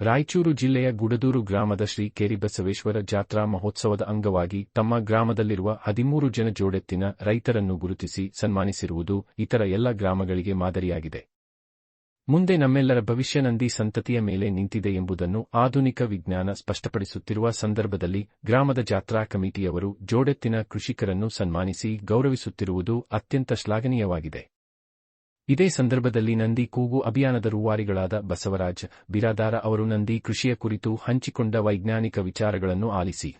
ರಾಯಚೂರು ಜಿಲ್ಲೆಯ ಗುಡದೂರು ಗ್ರಾಮದ ಶ್ರೀ ಕೇರಿಬಸವೇಶ್ವರ ಜಾತ್ರಾ ಮಹೋತ್ಸವದ ಅಂಗವಾಗಿ ತಮ್ಮ ಗ್ರಾಮದಲ್ಲಿರುವ ಹದಿಮೂರು ಜನ ಜೋಡೆತ್ತಿನ ರೈತರನ್ನು ಗುರುತಿಸಿ ಸನ್ಮಾನಿಸಿರುವುದು ಇತರ ಎಲ್ಲ ಗ್ರಾಮಗಳಿಗೆ ಮಾದರಿಯಾಗಿದೆ. ಮುಂದೆ ನಮ್ಮೆಲ್ಲರ ಭವಿಷ್ಯ ನಂದಿ ಸಂತತಿಯ ಮೇಲೆ ನಿಂತಿದೆ ಎಂಬುದನ್ನು ಆಧುನಿಕ ವಿಜ್ಞಾನ ಸ್ಪಷ್ಟಪಡಿಸುತ್ತಿರುವ ಸಂದರ್ಭದಲ್ಲಿ ಗ್ರಾಮದ ಜಾತ್ರಾ ಕಮಿಟಿಯವರು ಜೋಡೆತ್ತಿನ ಕೃಷಿಕರನ್ನು ಸನ್ಮಾನಿಸಿ ಗೌರವಿಸುತ್ತಿರುವುದು ಅತ್ಯಂತ ಶ್ಲಾಘನೀಯವಾಗಿದೆ. ಇದೇ ಸಂದರ್ಭದಲ್ಲಿ ನಂದಿ ಕೂಗು ಅಭಿಯಾನದ ರೂವಾರಿಗಳಾದ ಬಸವರಾಜ್, ಬಿರಾದಾರ ಅವರು ನಂದಿ ಕೃಷಿಯ ಕುರಿತು ಹಂಚಿಕೊಂಡ ವೈಜ್ಞಾನಿಕ ವಿಚಾರಗಳನ್ನು ಆಲಿಸಿ.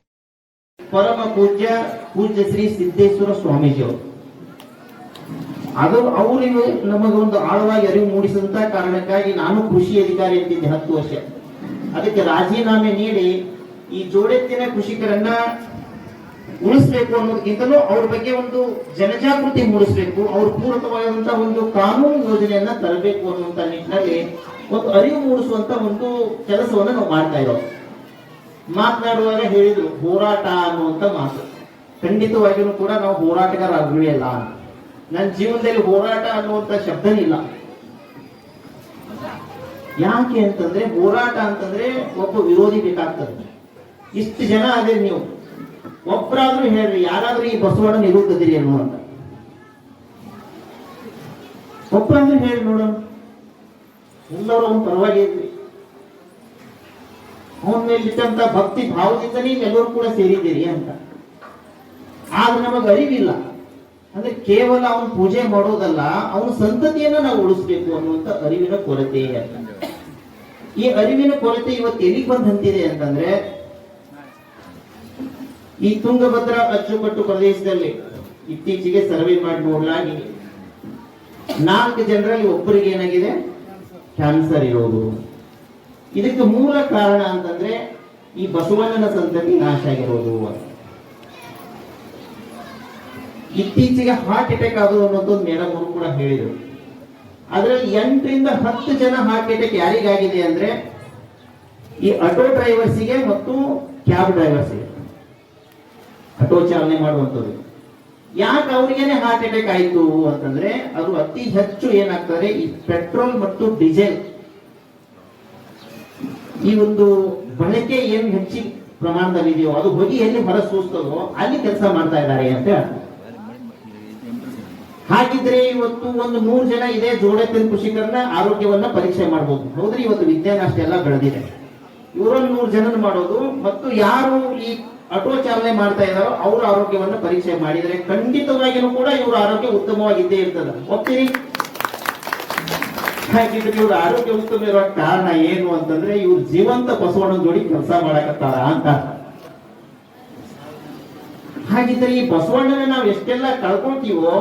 ಪರಮ ಪೂಜ್ಯ ಪೂಜ್ಯ ಶ್ರೀ ಸಿದ್ದೇಶ್ವರ ಸ್ವಾಮೀಜಿಯವರು. ಅದು ಅವರಿಗೆ ನಮಗೆ ಒಂದು ಆಳವಾಗಿ ಅರಿವು ಮೂಡಿಸಿದಂತ ಕಾರಣಕ್ಕಾಗಿ ನಾನು ಕೃಷಿ ಅಧಿಕಾರಿ ಅಂತಿದ್ದೆ ಹತ್ತು ವರ್ಷ. ಅದಕ್ಕೆ ರಾಜೀನಾಮೆ ನೀಡಿ ಈ ಜೋಡೆತ್ತಿನ ಕೃಷಿಕರನ್ನ ಉಳಿಸ್ಬೇಕು ಅನ್ನೋದಕ್ಕಿಂತಲೂ ಅವ್ರ ಬಗ್ಗೆ ಒಂದು ಜನಜಾಗೃತಿ ಮೂಡಿಸಬೇಕು, ಅವ್ರ ಪೂರಕವಾದಂತಹ ಒಂದು ಕಾನೂನು ಯೋಜನೆಯನ್ನ ತರಬೇಕು ಅನ್ನುವಂತ ನಿಟ್ಟಿನಲ್ಲಿ ಒಂದು ಅರಿವು ಮೂಡಿಸುವಂತ ಒಂದು ಕೆಲಸವನ್ನ ನಾವು ಮಾಡ್ತಾ ಇರೋ ಮಾತನಾಡುವಾಗ ಹೇಳಿದ್ರು, ಹೋರಾಟ ಅನ್ನುವಂತ ಮಾತು. ಖಂಡಿತವಾಗಿಯೂ ಕೂಡ ನಾವು ಹೋರಾಟಗಾರ ಅಲ್ಲ ನನ್ನ ಜೀವನದಲ್ಲಿ ಹೋರಾಟ ಅನ್ನುವಂತ ಶಬ್ದನಿಲ್ಲ. ಯಾಕೆ ಅಂತಂದ್ರೆ, ಹೋರಾಟ ಅಂತಂದ್ರೆ ಒಬ್ಬ ವಿರೋಧಿ ಬೇಕಾಗ್ತದೆ. ಇಷ್ಟು ಜನ ಅದೇ ನೀವು. ಒಬ್ಬರಾದ್ರೂ ಹೇಳ್ರಿ, ಯಾರಾದ್ರೂ ಈ ಬಸವಣ್ಣ ನಿರುತ್ತದಿರಿ ಅನ್ನೋ ಅಂತ. ಒಬ್ಬರಾದ್ರೂ ಹೇಳಿ ನೋಡೋಣ. ಎಲ್ಲರೂ ಅವ್ನ ಪರವಾಗಿ ಇದ್ರಿ. ಅವನ ಮೇಲಿಟ್ಟಂತ ಭಕ್ತಿ ಭಾವದಿಂದನೇ ಎಲ್ಲರೂ ಕೂಡ ಸೇರಿದ್ದೀರಿ ಅಂತ. ಆದ್ರೆ ನಮಗೆ ಅರಿವಿಲ್ಲ. ಅಂದ್ರೆ ಕೇವಲ ಅವನು ಪೂಜೆ ಮಾಡೋದಲ್ಲ, ಅವನ ಸಂತತಿಯನ್ನ ನಾವು ಉಳಿಸ್ಬೇಕು ಅನ್ನುವಂತ ಅರಿವಿನ ಕೊರತೆ ಅಂತ. ಈ ಅರಿವಿನ ಕೊರತೆ ಇವತ್ತು ಎಲ್ಲಿಗೆ ಬಂದಂತಿದೆ ಅಂತಂದ್ರೆ ಈ ತುಂಗಭದ್ರಾ ಅಚ್ಚುಕಟ್ಟು ಪ್ರದೇಶದಲ್ಲಿ ಇತ್ತೀಚೆಗೆ ಸರ್ವೆ ಮಾಡಿ ನೋಡಲಾಗಿ ನಾಲ್ಕು ಜನರಲ್ಲಿ ಒಬ್ಬರಿಗೆ ಏನಾಗಿದೆ? ಕ್ಯಾನ್ಸರ್ ಇರೋದು. ಇದಕ್ಕೆ ಮೂಲ ಕಾರಣ ಅಂತಂದ್ರೆ ಈ ಬಸವಣ್ಣನ ಸಂತತಿ ನಾಶ ಆಗಿರೋದು ಇತ್ತೀಚೆಗೆ ಹಾರ್ಟ್ ಅಟ್ಯಾಕ್ ಆಗೋದು ಅನ್ನೋದು ಮೇಡಮ್ ಅವರು ಕೂಡ ಹೇಳಿದರು. ಅದರಲ್ಲಿ ಎಂಟರಿಂದ ಹತ್ತು ಜನ ಹಾರ್ಟ್ ಅಟ್ಯಾಕ್ ಯಾರಿಗಾಗಿದೆ ಅಂದ್ರೆ ಈ ಆಟೋ ಡ್ರೈವರ್ಸಿಗೆ ಮತ್ತು ಕ್ಯಾಬ್ ಡ್ರೈವರ್ಸಿಗೆ ಆಟೋ ಚಾಲನೆ ಮಾಡುವಂಥದ್ದು. ಯಾಕೆ ಅವ್ರಿಗೇನೆ ಹಾರ್ಟ್ ಅಟ್ಯಾಕ್ ಆಯಿತು ಅಂತಂದ್ರೆ ಅದು ಅತಿ ಹೆಚ್ಚು ಏನಾಗ್ತದೆ, ಈ ಪೆಟ್ರೋಲ್ ಮತ್ತು ಡೀಸೆಲ್ ಈ ಒಂದು ಬಳಕೆ ಏನು ಹೆಚ್ಚಿನ ಪ್ರಮಾಣದಲ್ಲಿ ಇದೆಯೋ ಅದು ಹೋಗಿ ಎಲ್ಲಿ ಹೊರ ಸೂಸ್ತದೋ ಅಲ್ಲಿ ಕೆಲಸ ಮಾಡ್ತಾ ಇದ್ದಾರೆ ಅಂತ ಹಾಗಿದ್ರೆ ಇವತ್ತು ಒಂದು ನೂರು ಜನ ಇದೆ ಜೋಡೆತ್ತಿನ ಕೃಷಿಕರನ್ನ ಆರೋಗ್ಯವನ್ನ ಪರೀಕ್ಷೆ ಮಾಡಬಹುದು ಹೌದ್ರಿ, ಇವತ್ತು ವಿಜ್ಞಾನ ಅಷ್ಟೆಲ್ಲ ಬೆಳೆದಿದೆ. ಇವರನ್ನು ನೂರು ಜನನ ಮಾಡೋದು, ಮತ್ತು ಯಾರು ಈ ಆಟೋ ಚಾಲನೆ ಮಾಡ್ತಾ ಇದ್ದಾರೋ ಅವ್ರ ಆರೋಗ್ಯವನ್ನು ಪರೀಕ್ಷೆ ಮಾಡಿದರೆ ಖಂಡಿತವಾಗಿಯೂ ಕೂಡ ಇವರ ಆರೋಗ್ಯ ಉತ್ತಮವಾಗಿದ್ದೇ ಇರ್ತದೆ. ಒಪ್ತೀರಿ? ಹಾಗಿದ್ರೆ ಇವ್ರ ಆರೋಗ್ಯ ಉತ್ತಮ ಇರೋ ಕಾರಣ ಏನು ಅಂತಂದ್ರೆ ಇವ್ರು ಜೀವಂತ ಬಸವಣ್ಣನ ಜೋಡಿ ಕೆಲಸ ಮಾಡಕತ್ತಾರ ಅಂತ. ಹಾಗಿದ್ರೆ ಈ ಬಸವಣ್ಣನ ನಾವು ಎಷ್ಟೆಲ್ಲ ಕಳ್ಕೊಳ್ತೀವೋ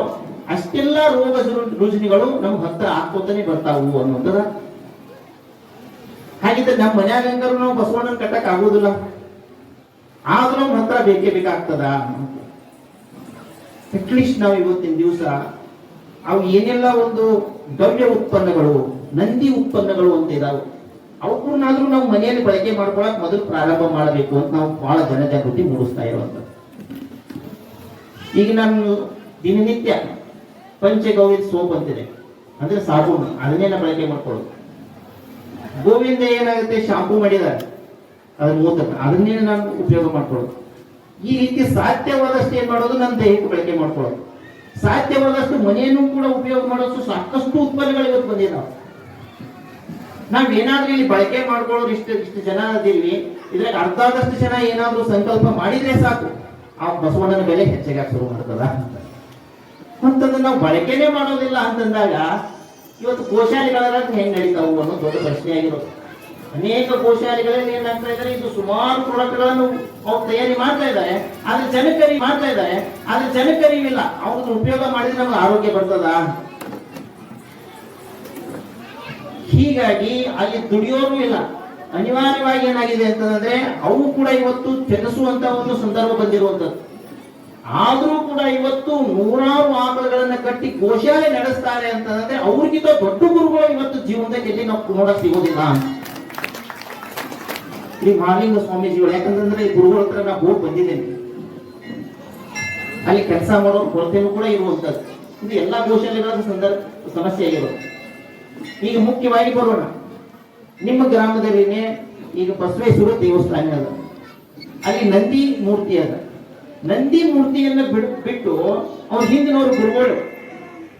ಅಷ್ಟೆಲ್ಲ ರೋಗ ರುಜು- ರುಜಿನಿಗಳು ನಮ್ಗೆ ಹತ್ರ ಹಾಕೋತಾನೆ ಬರ್ತಾವು ಅನ್ನೋದದ ಹಾಗಿದ್ರೆ ನಮ್ಮ ಮನ್ಯಾಗ ನಾವು ಬಸವಣ್ಣನ ಕಟ್ಟಕ್ ಆಗೋದಿಲ್ಲ. ಆದ್ರೂ ನಮ್ಮ ಹತ್ರ ಬೇಕೇ ಬೇಕಾಗ್ತದ ಅಟ್ಲೀಸ್ಟ್ ನಾವು ಇವತ್ತಿನ ದಿವಸ ಅವು ಏನೆಲ್ಲ ಒಂದು ಗವ್ಯ ಉತ್ಪನ್ನಗಳು, ನಂದಿ ಉತ್ಪನ್ನಗಳು ಅಂತ ಇದಾವೆ ಅವಕ್ಕೂನಾದ್ರೂ ನಾವು ಮನೆಯಲ್ಲಿ ಬಳಕೆ ಮಾಡ್ಕೊಳಕ್ ಮೊದಲು ಪ್ರಾರಂಭ ಮಾಡಬೇಕು ಅಂತ ನಾವು ಬಹಳ ಜನಜಾಗೃತಿ ಮೂಡಿಸ್ತಾ ಇರುವಂತ ಈಗ ನಾನು ದಿನನಿತ್ಯ ಪಂಚಗೌರಿ ಸೋಪ್ ಅಂತಿದೆ. ಅಂದ್ರೆ ಸಾಬೂನು ಅದನ್ನೇನ ಬಳಕೆ ಮಾಡ್ಕೊಳ್ಳೋದು. ಗೋವಿಂದ ಏನಾಗುತ್ತೆ? ಶಾಂಪೂ ಮಾಡಿದ್ದಾರೆ. ಅದ್ರ ಓದ್ತಾರೆ ಅದನ್ನೇ ನಾನು ಉಪಯೋಗ ಮಾಡ್ಕೊಳ್ಳೋದು. ಈ ರೀತಿ ಸಾಧ್ಯವಾದಷ್ಟು ಏನ್ ಮಾಡೋದು? ನನ್ನ ದೇಹಕ್ಕೆ ಬಳಕೆ ಮಾಡ್ಕೊಳ್ಳೋದು. ಸಾಧ್ಯವಾದಷ್ಟು ಮನೆಯನ್ನು ಕೂಡ ಉಪಯೋಗ ಮಾಡೋಷ್ಟು ಸಾಕಷ್ಟು ಉತ್ಪನ್ನಗಳು ಇವತ್ತು ಬಂದಿದ್ದಾವೆ ನಾವ್. ಏನಾದ್ರೂ ಇಲ್ಲಿ ಬಳಕೆ ಮಾಡ್ಕೊಳ್ಳೋರು ಇಷ್ಟು ಇಷ್ಟು ಜನ ಅದೀವಿ ಇದ್ರಾಗ ಅರ್ಧದಷ್ಟು ಜನ ಏನಾದ್ರೂ ಸಂಕಲ್ಪ ಮಾಡಿದ್ರೆ ಸಾಕು. ಆ ಬಸವಣ್ಣನ ಬೆಲೆ ಹೆಚ್ಚಿಗೆ ಶುರು ಮಾಡ್ತದ. ಅಂತಂದ್ರೆ ನಾವು ಬಳಕೆನೇ ಮಾಡೋದಿಲ್ಲ ಅಂತಂದಾಗ ಇವತ್ತು ಕೋಶಾಲಿಗಳ ಹೆಂಗ್ ನಡೀತಾವು ಅನ್ನೋ ದೊಡ್ಡ ಪ್ರಶ್ನೆ ಆಗಿರೋದು. ಅನೇಕ ಕೋಶಾಲಿಗಳಲ್ಲಿ ಏನಾಗ್ತಾ ಇದ್ದಾರೆ? ಇದು ಸುಮಾರು ಪ್ರಾಡಕ್ಟ್ಗಳನ್ನು ಅವ್ರು ತಯಾರಿ ಮಾಡ್ತಾ ಇದ್ದಾರೆ. ಆದ್ರೆ ಜನಕರಿ ಮಾಡ್ತಾ ಇದ್ದಾರೆ. ಆದ್ರೆ ಇಲ್ಲ. ಅವ್ರನ್ನ ಉಪಯೋಗ ಮಾಡಿದ್ರೆ ನಮ್ಗೆ ಆರೋಗ್ಯ ಬರ್ತದ? ಹೀಗಾಗಿ ಅಲ್ಲಿ ದುಡಿಯೋರು ಇಲ್ಲ. ಅನಿವಾರ್ಯವಾಗಿ ಏನಾಗಿದೆ ಅಂತಂದ್ರೆ ಅವು ಕೂಡ ಇವತ್ತು ತೆಗೆಸುವಂತ ಒಂದು ಸಂದರ್ಭ ಬಂದಿರುವಂತದ್ದು. ಆದ್ರೂ ಕೂಡ ಇವತ್ತು ನೂರಾರು ಆಕಳುಗಳನ್ನು ಕಟ್ಟಿ ಗೋಶಾಲೆ ನಡೆಸ್ತಾರೆ ಅಂತಂದ್ರೆ ಅವ್ರಿಗಿಂತ ದೊಡ್ಡ ಗುರುಗಳು ಇವತ್ತು ಜೀವನದಲ್ಲಿ ನಾವು ನೋಡಕ್ ಸಿಗೋದಿಲ್ಲ. ಈ ಮಹಾಲಿಂಗ ಸ್ವಾಮೀಜಿಗಳು, ಯಾಕಂತಂದ್ರೆ ಈ ಗುರುಗಳ ಹತ್ರ ನಾ ಹೋಗಿ ಬಂದಿದ್ದೇನೆ. ಅಲ್ಲಿ ಕೆಲಸ ಮಾಡೋ ಕೊರತೆನೂ ಕೂಡ ಇರುವಂತದ್ದು. ಇದು ಎಲ್ಲಾ ಕೌಶಲ್ಯಗಳ ಸಂದರ್ಭ ಸಮಸ್ಯೆ ಆಗಿರೋದು ಈಗ ಮುಖ್ಯವಾಗಿ ಬರೋಣ. ನಿಮ್ಮ ಗ್ರಾಮದಲ್ಲಿನೇ ಈಗ ಬಸವೇಶ್ವರ ದೇವಸ್ಥಾನ ಅದ. ಅಲ್ಲಿ ನಂದಿ ಮೂರ್ತಿ ಅದ. ನಂದಿ ಮೂರ್ತಿಯನ್ನ ಬಿಡ್- ಬಿಟ್ಟು ಅವ್ರ ಹಿಂದಿನವರು ಗುರುಗಳು,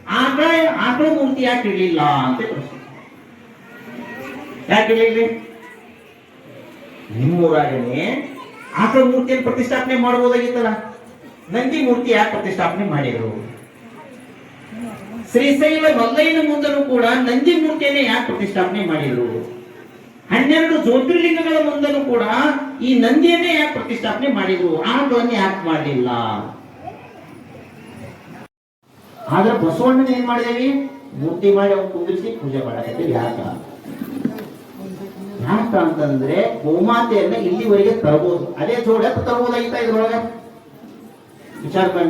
ಆಕಳ ಆಕಳ ಮೂರ್ತಿ ಯಾಕೆ ಇಡಲಿಲ್ಲ? ಅಂತ ಪ್ರಶ್ನೆ ಯಾಕೆ ಇರಲಿಲ್ಲ ನಿಮ್ಮೂರಾಗನೆ? ಆಕಳ ಮೂರ್ತಿಯನ್ನು ಪ್ರತಿಷ್ಠಾಪನೆ ಮಾಡಬಹುದಾಗಿತ್ತಲ್ಲ ನಂದಿ ಮೂರ್ತಿ ಯಾಕೆ ಪ್ರತಿಷ್ಠಾಪನೆ ಮಾಡಿದ್ರು? ಶ್ರೀಶೈಲ ಮಲ್ಲಯ್ಯನ ಮುಂದಲೂ ಕೂಡ ನಂದಿ ಮೂರ್ತಿಯನ್ನೇ ಯಾಕೆ ಪ್ರತಿಷ್ಠಾಪನೆ ಮಾಡಿದ್ರು? ಹನ್ನೆರಡು ಜ್ಯೋತಿರ್ಲಿಂಗಗಳ ಮುಂದಲೂ ಕೂಡ ಈ ನಂದಿಯನ್ನೇ ಯಾಕೆ ಪ್ರತಿಷ್ಠಾಪನೆ ಮಾಡಿದ್ರು? ಆಕಳನ್ನು ಯಾಕೆ ಮಾಡಲಿಲ್ಲ? ಆದ್ರೆ ಬಸವಣ್ಣನ ಏನ್ ಮಾಡಿದೇವಿ? ಮೂರ್ತಿ ಮಾಡಿ ಅವ್ನು ಕುಂದಿರಿಸಿ ಪೂಜೆ ಮಾಡಕತ್ತೀವಿ ಯಾಕ? ಯಾಕ ಅಂತಂದ್ರೆ ಗೋಮಾತೆಯನ್ನ ಇಲ್ಲಿವರೆಗೆ ತರಬಹುದು ಅದೇ ಜೋಡಿ ತರಬಹುದಾಗಿತ್ತ ಇದ್ರೊಳಗ? ವಿಚಾರ ಮಾಡಿ.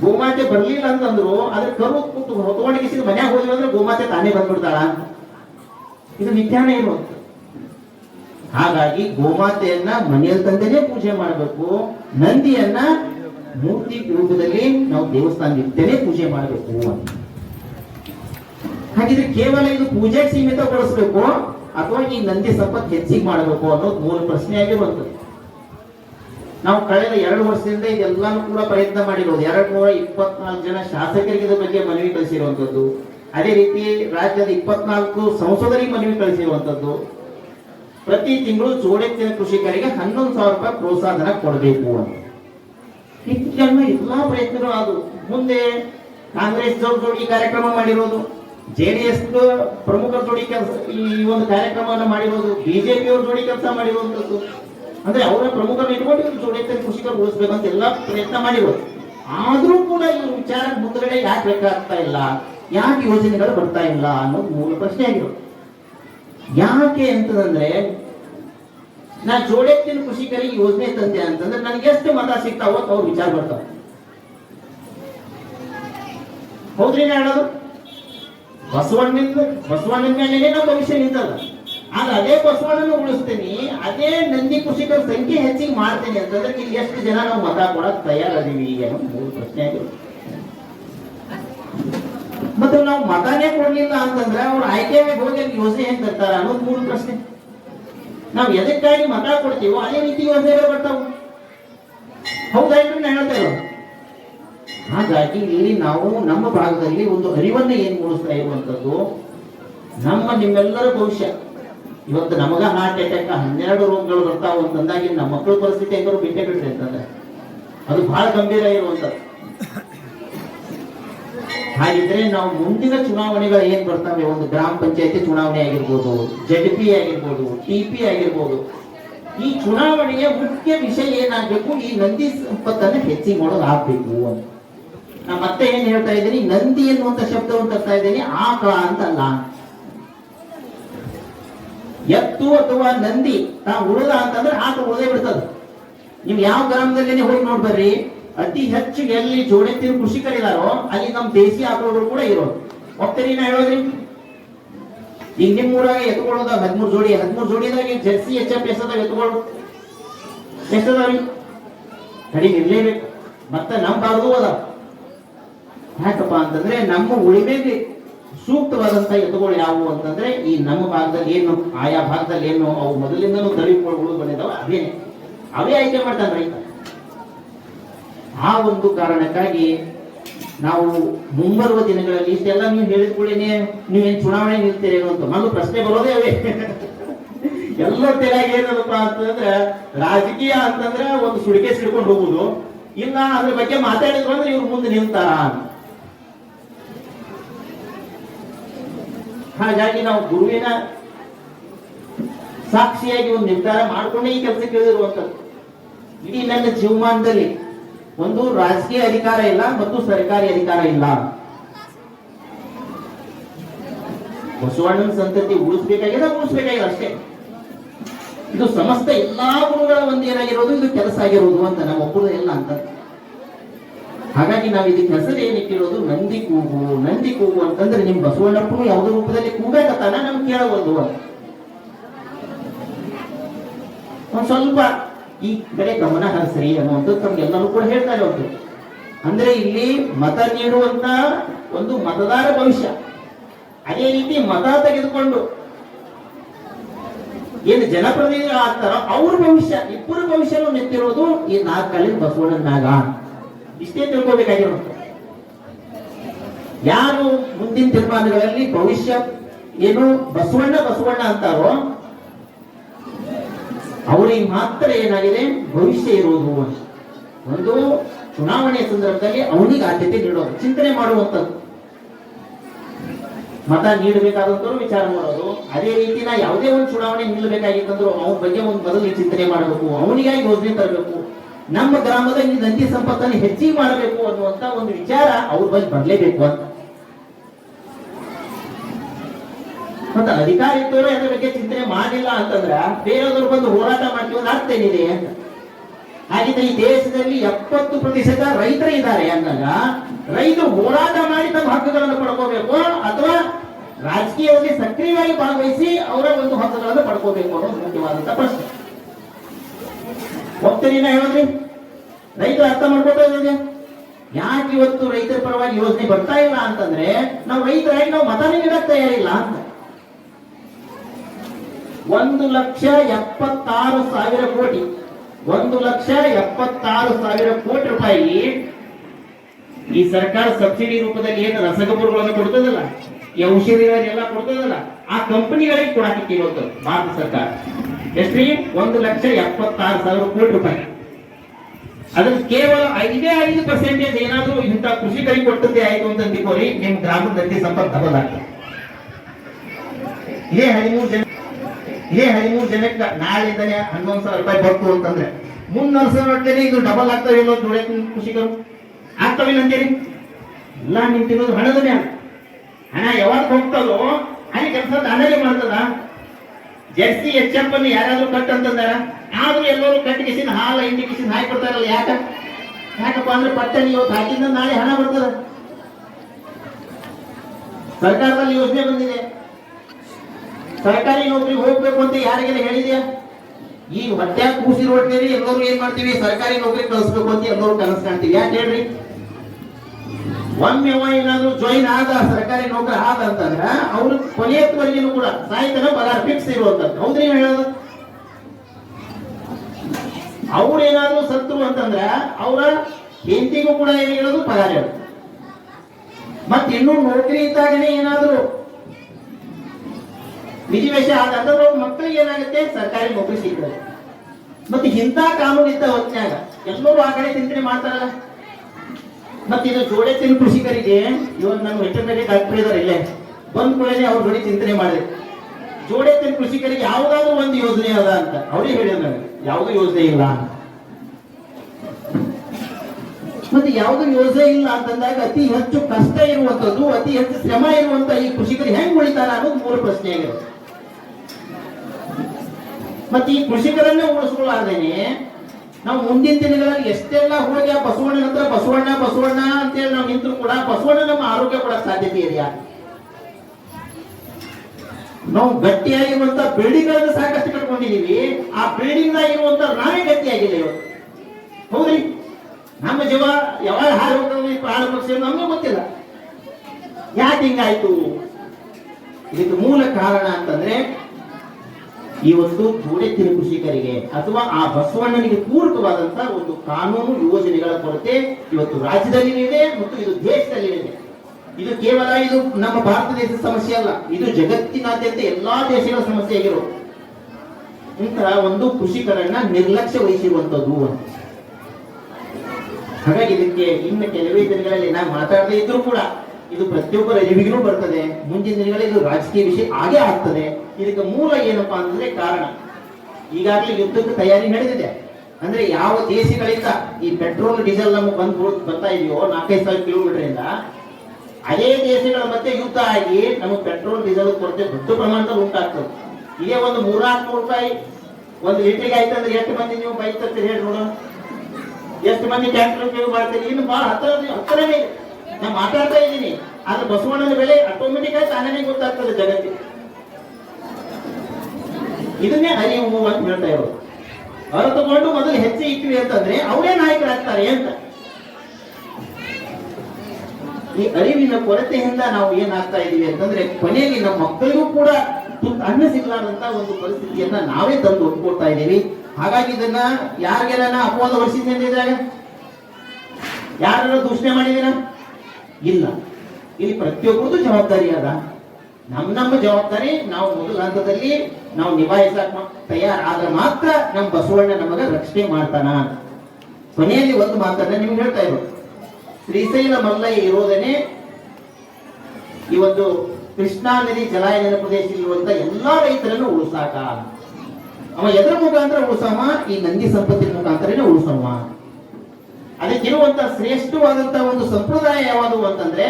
ಗೋಮಾತೆ ಬರ್ಲಿಲ್ಲ ಅಂತಂದ್ರು ಅದ್ರ ಕರು ಕೂತು ಹೊತ್ಕೊಂಡಿಗೆ ಮನ್ಯಾಗ ಹೋದ್ವಿ ಅಂದ್ರೆ ಗೋಮಾತೆ ತಾನೇ ಬಂದ್ಬಿಡ್ತಾಳ ಇದು ನಿತ್ಯಾನೇ ಇರೋ ಹಾಗಾಗಿ ಗೋಮಾತೆಯನ್ನ ಮನೆಯಲ್ಲಿ ತಂದೇನೆ ಪೂಜೆ ಮಾಡಬೇಕು. ನಂದಿಯನ್ನ ಮೂರ್ತಿ ರೂಪದಲ್ಲಿ ನಾವು ದೇವಸ್ಥಾನದಿರ್ತೇನೆ ಪೂಜೆ ಮಾಡಬೇಕು ಅಂತ. ಹಾಗಿದ್ರೆ ಕೇವಲ ಇದು ಪೂಜೆಗೆ ಸೀಮಿತಗೊಳಿಸಬೇಕು ಅಥವಾ ಈ ನಂದಿ ಸಂಪತ್ ಹೆಚ್ಚಿಗೆ ಮಾಡಬೇಕು ಅನ್ನೋದು ಮೂಲ ಪ್ರಶ್ನೆ ಬರ್ತದೆ ನಾವು ಕಳೆದ ಎರಡು ವರ್ಷದಿಂದ ಇದೆಲ್ಲಾನು ಕೂಡ ಪ್ರಯತ್ನ ಮಾಡಿರೋದು. ಎರಡ್ ನೂರ ಇಪ್ಪತ್ನಾಲ್ಕು ಜನ ಶಾಸಕರಿಗೆ ಇದ್ರ ಬಗ್ಗೆ ಮನವಿ ಕಳಿಸಿರುವಂತದ್ದು ಅದೇ ರೀತಿ ರಾಜ್ಯದ ಇಪ್ಪತ್ನಾಲ್ಕು ಸಂಸದರಿಗೆ ಮನವಿ ಕಳಿಸಿರುವಂತದ್ದು ಪ್ರತಿ ತಿಂಗಳು ಜೋಡೆತ್ತಿನ ಕೃಷಿಕರಿಗೆ ಹನ್ನೊಂದು ಸಾವಿರ ರೂಪಾಯಿ ಪ್ರೋತ್ಸಾಹನ ಕೊಡಬೇಕು ಅಂತ. ಎಲ್ಲಾ ಪ್ರಯತ್ನಗಳು ಅದು. ಮುಂದೆ ಕಾಂಗ್ರೆಸ್ ಜೋಡಿ ಕಾರ್ಯಕ್ರಮ ಮಾಡಿರೋದು. ಜೆಡಿಎಸ್ ಪ್ರಮುಖರ ಜೋಡಿ ಕೆಲಸ, ಈ ಒಂದು ಕಾರ್ಯಕ್ರಮವನ್ನು ಮಾಡಿರೋದು ಬಿಜೆಪಿ ಅವ್ರ ಜೋಡಿ ಕೆಲಸ ಮಾಡಿರುವಂತದ್ದು ಅಂದ್ರೆ ಅವರ ಪ್ರಮುಖರು ಇಟ್ಕೊಂಡು ಇವ್ರು ಜೋಡೆತ್ತಿನ ಕೃಷಿಕರು ಎಲ್ಲ ಪ್ರಯತ್ನ ಮಾಡಿರೋದು ಆದ್ರೂ ಕೂಡ ಈ ವಿಚಾರ ಮುಂದಗಡೆ ಯಾಕೆ ಬೇಕಾಗ್ತಾ ಇಲ್ಲ? ಯಾಕೆ ಯೋಜನೆಗಳು ಬರ್ತಾ ಇಲ್ಲ ಅನ್ನೋದು ಮೂಲ ಪ್ರಶ್ನೆ ಆಗಿರೋದು. ಯಾಕೆ ಅಂತಂದ್ರೆ, ನಾ ಜೋಡೆತ್ತಿನ ಕೃಷಿಕರಿಗೆ ಯೋಜನೆ ತಂದೆ ಅಂತಂದ್ರೆ ನನಗೆ ಎಷ್ಟು ಮತ ಸಿಗ್ತಾವೋ ಅವ್ರು ವಿಚಾರ ಬರ್ತಾವ ಹೌದ್ರಿ ಹೇಳೋದು ಬಸವಣ್ಣನಿಂದ, ಬಸವಣ್ಣನ ಮೇಲೆ ನಾವು ಭವಿಷ್ಯ ನಿಂತದ ಆಗ ಅದೇ ಬಸವಣ್ಣನ ಉಳಿಸ್ತೇನೆ, ಅದೇ ನಂದಿ ಕೃಷಿಕರ ಸಂಖ್ಯೆ ಹೆಚ್ಚಿಗೆ ಮಾಡ್ತೇನೆ ಅಂತಂದ್ರೆ ಇಲ್ಲಿ ಎಷ್ಟು ಜನ ನಾವು ಮತ ಕೊಡಕ್ ತಯಾರದೀವಿ ಈಗ ಮೂರು ಪ್ರಶ್ನೆ ಆಗಿರೋದು ಮತ್ತೆ ನಾವು ಮತನೇ ಕೊಡ್ಲಿಲ್ಲ ಅಂತಂದ್ರೆ ಅವ್ರ ಆಯ್ಕೆ ಹೋಗಿ ಯೋಜನೆ ಹೆಂಗ್ ತರ್ತಾರ ಅನ್ನೋದು ಮೂಲ ಪ್ರಶ್ನೆ. ನಾವು ಎದಕ್ಕಾಗಿ ಮತ ಕೊಡ್ತೀವೋ ಅದೇ ರೀತಿ ಯೋಜನೆ ಬರ್ತಾವ. ಹೌದಾಯ್ತು ನಾ ಹೇಳ್ತಾ ಇರೋದು? ಹಾಗಾಗಿ ಇಲ್ಲಿ ನಾವು ನಮ್ಮ ಭಾಗದಲ್ಲಿ ಒಂದು ಅರಿವನ್ನ ಏನ್ ಮೂಡಿಸ್ತಾ ಇರುವಂತದ್ದು, ನಮ್ಮ ನಿಮ್ಮೆಲ್ಲರ ಭವಿಷ್ಯ. ಇವತ್ತು ನಮಗ ಹಾರ್ಟ್ ಅಟ್ಯಾಕ್ ಹನ್ನೆರಡು ರೋಗಗಳು ಬರ್ತಾವ ಅಂತಂದಾಗಿ ನಮ್ಮ ಮಕ್ಕಳ ಪರಿಸ್ಥಿತಿ ಹೆಂಗಾರು ಬಿಟ್ಟೆ ಬಿಡ್ರಿ ಅಂತಂದ್ರೆ. ಅದು ಬಹಳ ಗಂಭೀರ ಇರುವಂತದ್ದು. ಹಾಗಿದ್ರೆ ನಾವು ಮುಂದಿನ ಚುನಾವಣೆಗಳು ಏನ್ ಬರ್ತವೆ? ಒಂದು ಗ್ರಾಮ ಪಂಚಾಯತಿ ಚುನಾವಣೆ ಆಗಿರ್ಬೋದು ಜಡ್ ಪಿ ಆಗಿರ್ಬೋದು ಟಿ ಪಿ ಆಗಿರ್ಬೋದು. ಈ ಚುನಾವಣೆಯ ಮುಖ್ಯ ವಿಷಯ ಏನಾಗಬೇಕು? ಈ ನಂದಿ ಸಂಪತ್ತನ್ನು ಹೆಚ್ಚಿಗೆ ಮಾಡೋದು ಆಗ್ಬೇಕು ಅಂತ. ನಾ ಮತ್ತೆ ಏನ್ ಹೇಳ್ತಾ ಇದ್ದೀನಿ? ನಂದಿ ಎನ್ನುವಂತ ಶಬ್ದವನ್ನು ತರ್ತಾ ಇದ್ದೀನಿ. ಆಕಳ ಅಂತಲ್ಲ. ಎತ್ತು ಅಥವಾ ನಂದಿ, ತಾ ಉಳಿದ ಅಂತಂದ್ರೆ ಆಕಳ ಉಳದೇ ಬಿಡ್ತದ. ನೀವು ಯಾವ ಗ್ರಾಮದಲ್ಲಿ ಹೋಗಿ ನೋಡ್ಬರ್ರಿ, ಅತಿ ಹೆಚ್ಚು ಎಲ್ಲಿ ಜೋಡೆತ್ತಿನ ಕೃಷಿಕರಿದಾರೋ, ಅಲ್ಲಿ ನಮ್ಮ ದೇಸಿ ಆಕಳುಗಳು ಕೂಡ ಇರೋದು. ಹೋಗ್ತೀರಿ ನಾ ಹೇಳೋದ್ರಿ? ಈಗ ನಿಮ್ಮ ಊರಾಗ ಎತ್ಕೊಳ್ಳೋದ ಹದಿಮೂರು ಜೋಡಿ, ಹದಿಮೂರು ಜೋಡಿದಾಗ ಜರ್ಸಿ, ಎಚ್ ಎಫ್ ಎಸ್ ಎತ್ಕೊಳ್ಳು ಎತ್ಕೊಳ್ಳೋದು ಕಡಿಮೆ ಇರ್ಲೇಬೇಕು. ಮತ್ತೆ ಭಾಗದೂ ಅದಾವ. ಯಾಕಪ್ಪ ಅಂತಂದ್ರೆ ನಮ್ಮ ಉಳಿಮೆಗೆ ಸೂಕ್ತವಾದಂತ ಎತ್ತುಗಳು ಯಾವುವು ಅಂತಂದ್ರೆ ಈ ನಮ್ಮ ಭಾಗದಲ್ಲಿ ಏನು, ಆಯಾ ಭಾಗದಲ್ಲಿ ಏನು, ಅವು ಮೊದಲಿಂದಲೂ ದಳಿಗಳು ಬಂದಿದ್ದಾವ ಅವೇನೆ ಅವೇ ಆಯ್ಕೆ ಮಾಡ್ತಾನೆ ರೈತ. ಆ ಒಂದು ಕಾರಣಕ್ಕಾಗಿ ನಾವು ಮುಂಬರುವ ದಿನಗಳಲ್ಲಿ ಇಷ್ಟೆಲ್ಲ ನೀವು ಹೇಳಿದ ಕೂಡಲೇ ನೀವೇನು ಚುನಾವಣೆ ನಿಲ್ತೀರಿ ಅಂತ ಮೊದಲು ಪ್ರಶ್ನೆ ಬರೋದೇ ಅವೇ. ಎಲ್ಲ ತೆರೆಯಾಗಿ ಏನದಪ್ಪ ಅಂತಂದ್ರೆ ರಾಜಕೀಯ ಅಂತಂದ್ರೆ ಒಂದು ಸುಡಿಕೆ ಸಿಡ್ಕೊಂಡು ಹೋಗುದು ಇಲ್ಲ ಅದ್ರ ಬಗ್ಗೆ ಮಾತಾಡಿದ್ರು ಅಂದ್ರೆ ಇವ್ರು ಮುಂದೆ ನಿಲ್ತಾರ ಹಾಗಾಗಿ ನಾವು ಗುರುವಿನ ಸಾಕ್ಷಿಯಾಗಿ ಒಂದು ನಿರ್ಧಾರ ಮಾಡಿಕೊಂಡೇ ಈ ಕೆಲಸಕ್ಕೆ ಇಳಿದಿರುವಂತದ್ದು ಇಡೀ ನನ್ನ ಜೀವಮಾನದಲ್ಲಿ ಒಂದು ರಾಜಕೀಯ ಅಧಿಕಾರ ಇಲ್ಲ ಮತ್ತು ಸರ್ಕಾರಿ ಅಧಿಕಾರ ಇಲ್ಲ. ಬಸವಣ್ಣನ ಸಂತತಿ ಉಳಿಸ್ಬೇಕಾಗಿದೆ ಉಳಿಸ್ಬೇಕಾಗಿದೆ ಅಷ್ಟೇ. ಇದು ಸಮಸ್ತ ಎಲ್ಲಾ ಗುರುಗಳ ಒಂದು ಏನಾಗಿರೋದು, ಇದು ಕೆಲಸ ಆಗಿರೋದು ಅಂತ ನಮ್ಮ ಒಬ್ಬರು ಎಲ್ಲ ಅಂತ. ಹಾಗಾಗಿ ನಾವು ಇದಕ್ಕೆ ಹೆಸರು ಕೇಳೋದು ನಂದಿ ಕೂಗು. ನಂದಿ ಕೂಗು ಅಂತಂದ್ರೆ ನಿಮ್ ಬಸವಣ್ಣಪ್ಪನು ಯಾವ್ದು ರೂಪದಲ್ಲಿ ಕೂಗಕತ್ತಾನ ನಮ್ ಕೇಳಬಹುದು. ಒಂದ್ ಸ್ವಲ್ಪ ಈ ಕಡೆ ಗಮನ ಹರಿಸ್ರಿ ಅನ್ನುವಂಥದ್ದು ತಮ್ಗೆಲ್ಲರೂ ಕೂಡ ಹೇಳ್ತಾರೆ ಅವರು. ಅಂದ್ರೆ ಇಲ್ಲಿ ಮತ ನೀಡುವಂತ ಒಂದು ಮತದಾರ ಭವಿಷ್ಯ. ಅದೇ ರೀತಿ ಮತ ತೆಗೆದುಕೊಂಡು ಏನು ಜನಪ್ರತಿನಿಧಿಗಳು ಆಗ್ತಾರೋ ಅವ್ರ ಭವಿಷ್ಯ, ಇಬ್ಬರ ಭವಿಷ್ಯನೂ ನೆತ್ತಿರೋದು ಈ ನಾಲ್ಕಲ್ಲಿ ಬಸವಣ್ಣನಾಗ ಇಷ್ಟೇ ತಿಳ್ಕೊಬೇಕಾಗಿರೋದು. ಯಾರು ಮುಂದಿನ ತೀರ್ಮಾನಗಳಲ್ಲಿ ಭವಿಷ್ಯ ಏನು ಬಸವಣ್ಣ ಬಸವಣ್ಣ ಅಂತಾರೋ, ಅವರಿಗೆ ಮಾತ್ರ ಏನಾಗಿದೆ? ಭವಿಷ್ಯ ಇರುವುದು. ಒಂದು ಚುನಾವಣೆಯ ಸಂದರ್ಭದಲ್ಲಿ ಅವನಿಗೆ ಆದ್ಯತೆ ನೀಡೋದು, ಚಿಂತನೆ ಮಾಡುವಂಥದ್ದು. ಮತ ನೀಡಬೇಕಾದಂತವ್ರು ವಿಚಾರ ಮಾಡೋದು. ಅದೇ ರೀತಿ ನಾ ಯಾವುದೇ ಒಂದು ಚುನಾವಣೆ ನಿಲ್ಲಬೇಕಾಗಿತ್ತಂದ್ರು ಅವನ ಬಗ್ಗೆ ಒಂದು ಮೊದಲು ಚಿಂತನೆ ಮಾಡಬೇಕು, ಅವನಿಗಾಗಿ ಯೋಜನೆ ತರಬೇಕು. ನಮ್ಮ ಗ್ರಾಮದ ಈ ನಂದಿ ಸಂಪತ್ತನ್ನು ಹೆಚ್ಚಿಗೆ ಮಾಡಬೇಕು ಅನ್ನುವಂತ ಒಂದು ವಿಚಾರ ಅವ್ರ ಬಗ್ಗೆ ಬರಲೇಬೇಕು ಅಂತ. ಮತ್ತೆ ಅಧಿಕಾರ ಇದ್ದವರು ಅದ್ರ ಬಗ್ಗೆ ಚಿಂತನೆ ಮಾಡಿಲ್ಲ ಅಂತಂದ್ರ ಬೇರೆಯವರು ಬಂದು ಹೋರಾಟ ಮಾಡ್ತೀವಿ ಒಂದು ಅರ್ಥ ಏನಿದೆ ಅಂತ. ಹಾಗಿದ್ರೆ ಈ ದೇಶದಲ್ಲಿ ಎಪ್ಪತ್ತು ಪ್ರತಿಶತ ರೈತರು ಇದ್ದಾರೆ ಅಂದಾಗ ರೈತರು ಹೋರಾಟ ಮಾಡಿ ತಮ್ಮ ಹಕ್ಕುಗಳನ್ನು ಪಡ್ಕೋಬೇಕು ಅಥವಾ ರಾಜಕೀಯವಾಗಿ ಸಕ್ರಿಯವಾಗಿ ಭಾಗವಹಿಸಿ ಅವರ ಒಂದು ಹಕ್ಕುಗಳನ್ನು ಪಡ್ಕೋಬೇಕು ಅನ್ನೋದು ಮುಖ್ಯವಾದಂತ ಪ್ರಶ್ನೆ. ಒಪ್ತೀರಿ ನಾ ಹೇಳಿದ್ರಿ? ರೈತರು ಅರ್ಥ ಮಾಡ್ಕೋತಾ ಇದ್ದಾರೆ ಯಾಕೆ ಇವತ್ತು ರೈತರ ಪರವಾಗಿ ಯೋಜನೆ ಬರ್ತಾ ಇಲ್ಲ ಅಂತಂದ್ರೆ, ನಾವು ರೈತರಾಗಿ ನಾವು ಮತನೇ ನೀಡಕ್ ತಯಾರಿಲ್ಲ ಅಂತ. ಒಂದು ಲಕ್ಷ ಎಪ್ಪತ್ತಾರು ಸಾವಿರ ಕೋಟಿ, ಒಂದು ಲಕ್ಷ ಎಪ್ಪತ್ತಾರು ಸಾವಿರ ಕೋಟಿ ರೂಪಾಯಿ ಈ ಸರ್ಕಾರ ಸಬ್ಸಿಡಿ ರೂಪದಲ್ಲಿ ಏನು ರಸಗೊಬ್ಬರಗಳನ್ನು ಕೊಡ್ತದಲ್ಲ, ಈ ಔಷಧಿಗಳನ್ನೆಲ್ಲ ಕೊಡ್ತದಲ್ಲ, ಆ ಕಂಪನಿಗಳಿಗೆ ಕೊಡಾಕಿತ್ತು ಇವತ್ತು ಭಾರತ ಸರ್ಕಾರ. ಎಷ್ಟ್ರಿ ಒಂದು ಲಕ್ಷ ಎಪ್ಪತ್ತಾರು ಸಾವಿರ ಕೋಟಿ ರೂಪಾಯಿ. ಅದ್ರ ಕೇವಲ ಐದೇ ಐದು ಪರ್ಸೆಂಟೇಜ್ ಏನಾದ್ರೂ ಇಂಥ ಕೈ ಕೊಟ್ಟದ್ದೇ ಆಯ್ತು ಅಂತ ಅಂದಿಕೋರಿ ನಿಮ್ ಗ್ರಾಮದಲ್ಲಿ ಸಂಪರ್ಕ ಡಬಲ್ ಆಗ್ತದೆ. ಇದೇ ಹದಿಮೂರು ಜನ ಇದೇ ಹದಿಮೂರು ಜನಕ್ಕೆ ನಾಳಿಂದನೇ ಹನ್ನೊಂದು ಸಾವಿರ ರೂಪಾಯಿ ಬರ್ತು ಅಂತಂದ್ರೆ. ಮುಂದ್ ವರ್ಷದಲ್ಲಿ ಇದು ಡಬಲ್ ಆಗ್ತಾವೆ ಇಲ್ಲೋ ದುಡಿಯಕ್ಕೆ ಕೃಷಿಕರು? ಆಗ್ತಾವಿಲ್ಲ ಅಂತೇಳಿ ತಿನ್ನೋದು ಹಣದ ಮ್ಯಾಲ. ಹಣ ಯಾವಾಗ ಹೋಗ್ತದೋ ಅಲ್ಲಿ ಕೆಲಸ ತಾನೇ ಮಾಡ್ತದ. ಜರ್ಸಿ ಎಚ್ ಎಫ್ ಅನ್ನು ಯಾರಾದ್ರೂ ಕಟ್ ಅಂತಂದಾರ ಆದ್ರೂ ಎಲ್ಲರೂ ಕಟ್ಟಿಗೆಸಿನ ಹಾಲು, ಹಿಂಡಿ ಕಿಸಿನ ಹಾಕಿ ಕೊಡ್ತಾರಲ್ಲ ಯಾಕ? ಯಾಕಪ್ಪ ಅಂದ್ರೆ ಪಟ್ಟಣ ಇವತ್ತು ಹಾಕಿಂದ ನಾಳೆ ಹಣ ಬರ್ತದ? ಸರ್ಕಾರದಲ್ಲಿ ಯೋಜನೆ ಬಂದಿದೆ. ಸರ್ಕಾರಿ ನೌಕರಿ ಹೋಗ್ಬೇಕು ಅಂತ ಯಾರಿಗೆಲ್ಲ ಹೇಳಿದ್ಯಾ? ಈ ಹೊಟ್ಟೆ ಕೂಸಿ ಹೊಟ್ಟೇರಿ ಎಲ್ಲರೂ ಏನ್ ಮಾಡ್ತೀವಿ? ಸರ್ಕಾರಿ ನೌಕರಿ ಕಳಿಸ್ಬೇಕು ಅಂತ ಎಲ್ಲರೂ ಕನಸು ಕಾಣ್ತೀವಿ. ಯಾಕೆ ಹೇಳ್ರಿ? ಒಮ್ಮೆ ಏನಾದ್ರು ಜಾಯಿನ್ ಆದ ಸರ್ಕಾರಿ ನೌಕರಿ ಆದ ಅಂತಂದ್ರೆ ಅವ್ರು ಕೊನೆಯವರೆಗೂ ಕೂಡ ಸಾಯಂಕಾಲ ಪಗಾರ ಫಿಕ್ಸ್ ಇರುವಂತದ್ದು. ಹೌದ್ರಿ ಹೇಳೋದು? ಅವ್ರು ಏನಾದ್ರು ಸತ್ರು ಅಂತಂದ್ರೆ ಅವರ ಹೆಂಡತಿಗೂ ಕೂಡ ಏನು ಹೇಳೋದು? ಪಗಾರ ಹೇಳೋದು. ಮತ್ತೆ ಇನ್ನೂ ನೌಕರಿ ಇದ್ದಾಗನೇ ಏನಾದ್ರು ವಿಧಿವೇಶ ಆದ ಅಂದ್ರೆ ಅವ್ರ ಮಕ್ಕಳಿಗೆ ಏನಾಗುತ್ತೆ? ಸರ್ಕಾರಿ ನೌಕರಿ ಸಿಗ್ತದೆ. ಮತ್ತೆ ಇಂಥ ಕಾನೂನು ಇದ್ದ ಹೊತ್ತಿನಾಗ ಎಲ್ಲರೂ ಆ ಕಡೆ ಚಿಂತನೆ ಮಾಡ್ತಾರಲ್ಲ? ಮತ್ತೆ ಇದು ಜೋಡೆ ತಿನ್ನು ಕೃಷಿಕರಿಗೆ ಇವತ್ತು ನಾನು ವೆಟರ್ನರಿ ಡಾಕ್ಟರ್ ಇದಾರೆ ಇಲ್ಲೇ. ಬಂದ್ ಕೂಡಲೇ ಅವ್ರ ಜೋಡಿ ಚಿಂತನೆ ಮಾಡಿದೆ ಜೋಡೆ ತಿನ್ನು ಕೃಷಿಕರಿಗೆ ಯಾವ್ದಾದ್ರು ಒಂದು ಯೋಜನೆ ಅದ ಅಂತ. ಅವ್ರಿಗೆ ಹೇಳಿದ್ರು ನನಗೆ ಯಾವ್ದು ಯೋಜನೆ ಇಲ್ಲ. ಮತ್ತೆ ಯಾವುದು ಯೋಜನೆ ಇಲ್ಲ ಅಂತಂದಾಗ ಅತಿ ಹೆಚ್ಚು ಕಷ್ಟ ಇರುವಂತದ್ದು ಅತಿ ಹೆಚ್ಚು ಶ್ರಮ ಇರುವಂತ ಈ ಕೃಷಿಕರು ಹೆಂಗ್ ಉಳಿತಾರ ಅನ್ನೋದು ಮೂರು ಪ್ರಶ್ನೆ ಆಗಿದೆ ಮತ್ತೆ ಈ ಕೃಷಿಕರನ್ನೇ ಉಳಿಸ್ಕೊಳ್ಳಾರ್ದೇನೆ ನಾವು ಮುಂದಿನ ದಿನಗಳಲ್ಲಿ ಎಷ್ಟೆಲ್ಲ ಹೋಗಿ ಆ ಬಸವಣ್ಣ ಹತ್ರ ಬಸವಣ್ಣ ಬಸವಣ್ಣ ಅಂತೇಳಿ ನಾವು ನಿಂತರು ಕೂಡ ಬಸವಣ್ಣ ನಮ್ಮ ಆರೋಗ್ಯ ಕೂಡ ಸಾಧ್ಯತೆ ಇದೆಯಾ ನಾವು ಗಟ್ಟಿಯಾಗಿರುವಂತ ಬಿಲ್ಡಿಂಗ್ ಸಾಕಷ್ಟು ಕಟ್ಕೊಂಡಿದೀವಿ ಆ ಬಿಲ್ಡಿಂಗ್ ಇರುವಂತ ನಾವೇ ಗಟ್ಟಿಯಾಗಿಲ್ಲ ಇವತ್ತು. ಹೌದ್ರಿ? ನಮ್ಮ ಜೀವ ಯಾವಾಗ ಹಾಲು ಪ್ರಾಣ ಪಕ್ಷಿ ನಮ್ಗೆ ಗೊತ್ತಿಲ್ಲ. ಯಾಕೆ ಹಿಂಗಾಯ್ತು? ಇದಕ್ಕೆ ಮೂಲ ಕಾರಣ ಅಂತಂದ್ರೆ ಈ ಒಂದು ಜೋಡೆತ್ತಿನ ಕೃಷಿಕರಿಗೆ ಅಥವಾ ಆ ಬಸವಣ್ಣನಿಗೆ ಪೂರಕವಾದಂತಹ ಒಂದು ಕಾನೂನು ಯೋಜನೆಗಳ ಕೊರತೆ ಇವತ್ತು ರಾಜ್ಯದಲ್ಲಿ ಇದೆ ಮತ್ತು ಇದು ದೇಶದಲ್ಲಿ ಇದೆ. ಇದು ಕೇವಲ ಇದು ನಮ್ಮ ಭಾರತ ದೇಶದ ಸಮಸ್ಯೆ ಅಲ್ಲ, ಇದು ಜಗತ್ತಿನಾದ್ಯಂತ ಎಲ್ಲಾ ದೇಶಗಳ ಸಮಸ್ಯೆ ಆಗಿರೋ ಇಂತಹ ಒಂದು ಕೃಷಿಕರನ್ನ ನಿರ್ಲಕ್ಷ್ಯ ವಹಿಸಿರುವಂತದ್ದು ಹಾಗಾಗಿ ಇದಕ್ಕೆ ಇನ್ನು ಕೆಲವೇ ದಿನಗಳಲ್ಲಿ ನಾವು ಮಾತಾಡದೇ ಇದ್ರೂ ಕೂಡ ಇದು ಪ್ರತಿಯೊಬ್ಬರ ಅರಿವಿಗೂ ಬರ್ತದೆ. ಮುಂದಿನ ದಿನಗಳಲ್ಲಿ ಇದು ರಾಜಕೀಯ ವಿಷಯ ಆಗೇ ಆಗ್ತದೆ. ಇದಕ್ಕೆ ಮೂಲ ಏನಪ್ಪಾ ಅಂತಂದ್ರೆ ಕಾರಣ. ಈಗಾಗಲೇ ಯುದ್ಧಕ್ಕೆ ತಯಾರಿ ನಡೆದಿದೆ. ಅಂದ್ರೆ ಯಾವ ದೇಶಗಳಿಂದ ಈ ಪೆಟ್ರೋಲ್, ಡೀಸೆಲ್ ನಮಗೆ ಬಂದು ಬರ್ತಾ ಇದೆಯೋ ನಾಲ್ಕೈದು ಸಾವಿರ ಕಿಲೋಮೀಟರ್ ಇಂದ ಅದೇ ದೇಶಗಳ ಮಧ್ಯೆ ಯುದ್ಧ ಆಗಿ ನಮಗೆ ಪೆಟ್ರೋಲ್, ಡೀಸೆಲ್ ಕೊರತೆ ದೊಡ್ಡ ಪ್ರಮಾಣದಲ್ಲಿ ಉಂಟಾಗ್ತದೆ. ಇದೇ ಒಂದು ಮೂರ್ನಾಲ್ಕು ರೂಪಾಯಿ ಒಂದು ಲೀಟರ್ಗೆ ಆಯ್ತಂದ್ರೆ ಎಷ್ಟು ಮಂದಿ ನೀವು ಬೈಕ್ ತರ್ತೀರಿ ಹೇಳಿ ನೋಡೋಣ. ಎಷ್ಟು ಮಂದಿ ಟ್ಯಾಂಕ್ ಉಪಯೋಗ ಮಾಡ್ತೀರಿ? ಇನ್ನು ಬಹಳ ಹತ್ತಿರನೇ ಇದೆ ನಾನು ಮಾತಾಡ್ತಾ ಇದ್ದೀನಿ. ಆದ್ರೆ ಬಸವಣ್ಣನ ಬೆಲೆ ಆಟೋಮೆಟಿಕ್ ಆಗಿ ತಾನೇ ಗೊತ್ತಾಗ್ತದೆ ಜಗತ್ತಿಗೆ. ಇದನ್ನೇ ಅರಿವು ಅಂತ ಹೇಳ್ತಾ ಇರೋದು. ಅರ್ಥಕೊಂಡು ಮೊದಲು ಹೆಚ್ಚಿ ಇಟ್ಟಿವಿ ಅಂತಂದ್ರೆ ಅವರೇ ನಾಯಕರಾಗ್ತಾರೆ ಅಂತ. ಈ ಅರಿವಿನ ಕೊರತೆಯಿಂದ ನಾವು ಏನಾಗ್ತಾ ಇದೀವಿ ಅಂತಂದ್ರೆ ಕೊನೆಯಲ್ಲಿ ನಮ್ಮ ಮಕ್ಕಳಿಗೂ ಕೂಡ ಅನ್ನ ಸಿಗಲಾರಂತ ಒಂದು ಪರಿಸ್ಥಿತಿಯನ್ನ ನಾವೇ ತಂದು ಒಪ್ಕೊಳ್ತಾ ಇದ್ದೀವಿ. ಹಾಗಾಗಿ ಇದನ್ನ ಯಾರಿಗೆಲ್ಲ ಅಪವಾದ ಹೊರಿಸಿದ್ದೇನೆ ಯಾರು ದೂಷಣೆ ಮಾಡಿದೀನ ಇಲ್ಲ. ಇಲ್ಲಿ ಪ್ರತಿಯೊಬ್ಬರದು ಜವಾಬ್ದಾರಿ ಅದ ನಮ್ಮ ನಮ್ಮ ಜವಾಬ್ದಾರಿ, ನಾವು ಮೊದಲ ಹಂತದಲ್ಲಿ ನಾವು ನಿಭಾಯಿಸಕ್ ತಯಾರಾದ್ರೆ ಮಾತ್ರ ನಮ್ಮ ಬಸವಣ್ಣ ನಮಗೆ ರಕ್ಷಣೆ ಮಾಡ್ತಾನ ಕೊನೆಯಲ್ಲಿ ಒಂದು ಮಾತನ್ನ ನಿಮ್ಗೆ ಹೇಳ್ತಾ ಇರೋದು. ಶ್ರೀಶೈಲ ಮಲ್ಲಯ್ಯ ಇರೋದನೆ ಈ ಒಂದು ಕೃಷ್ಣಾ ನದಿ ಪ್ರದೇಶ ಪ್ರದೇಶದಲ್ಲಿರುವಂತ ಎಲ್ಲಾ ರೈತರನ್ನು ಉಳಿಸಾಕ. ಅವ ಎದ್ರ ಮುಖಾಂತರ ಉಳಿಸವ ಈ ನಂದಿ ಸಂಪತ್ತಿನ ಮುಖಾಂತರನೇ ಉಳಿಸವ ಅದಕ್ಕಿರುವಂತ ಶ್ರೇಷ್ಠವಾದಂತ ಒಂದು ಸಂಪ್ರದಾಯ ಯಾವುದು ಅಂತಂದ್ರೆ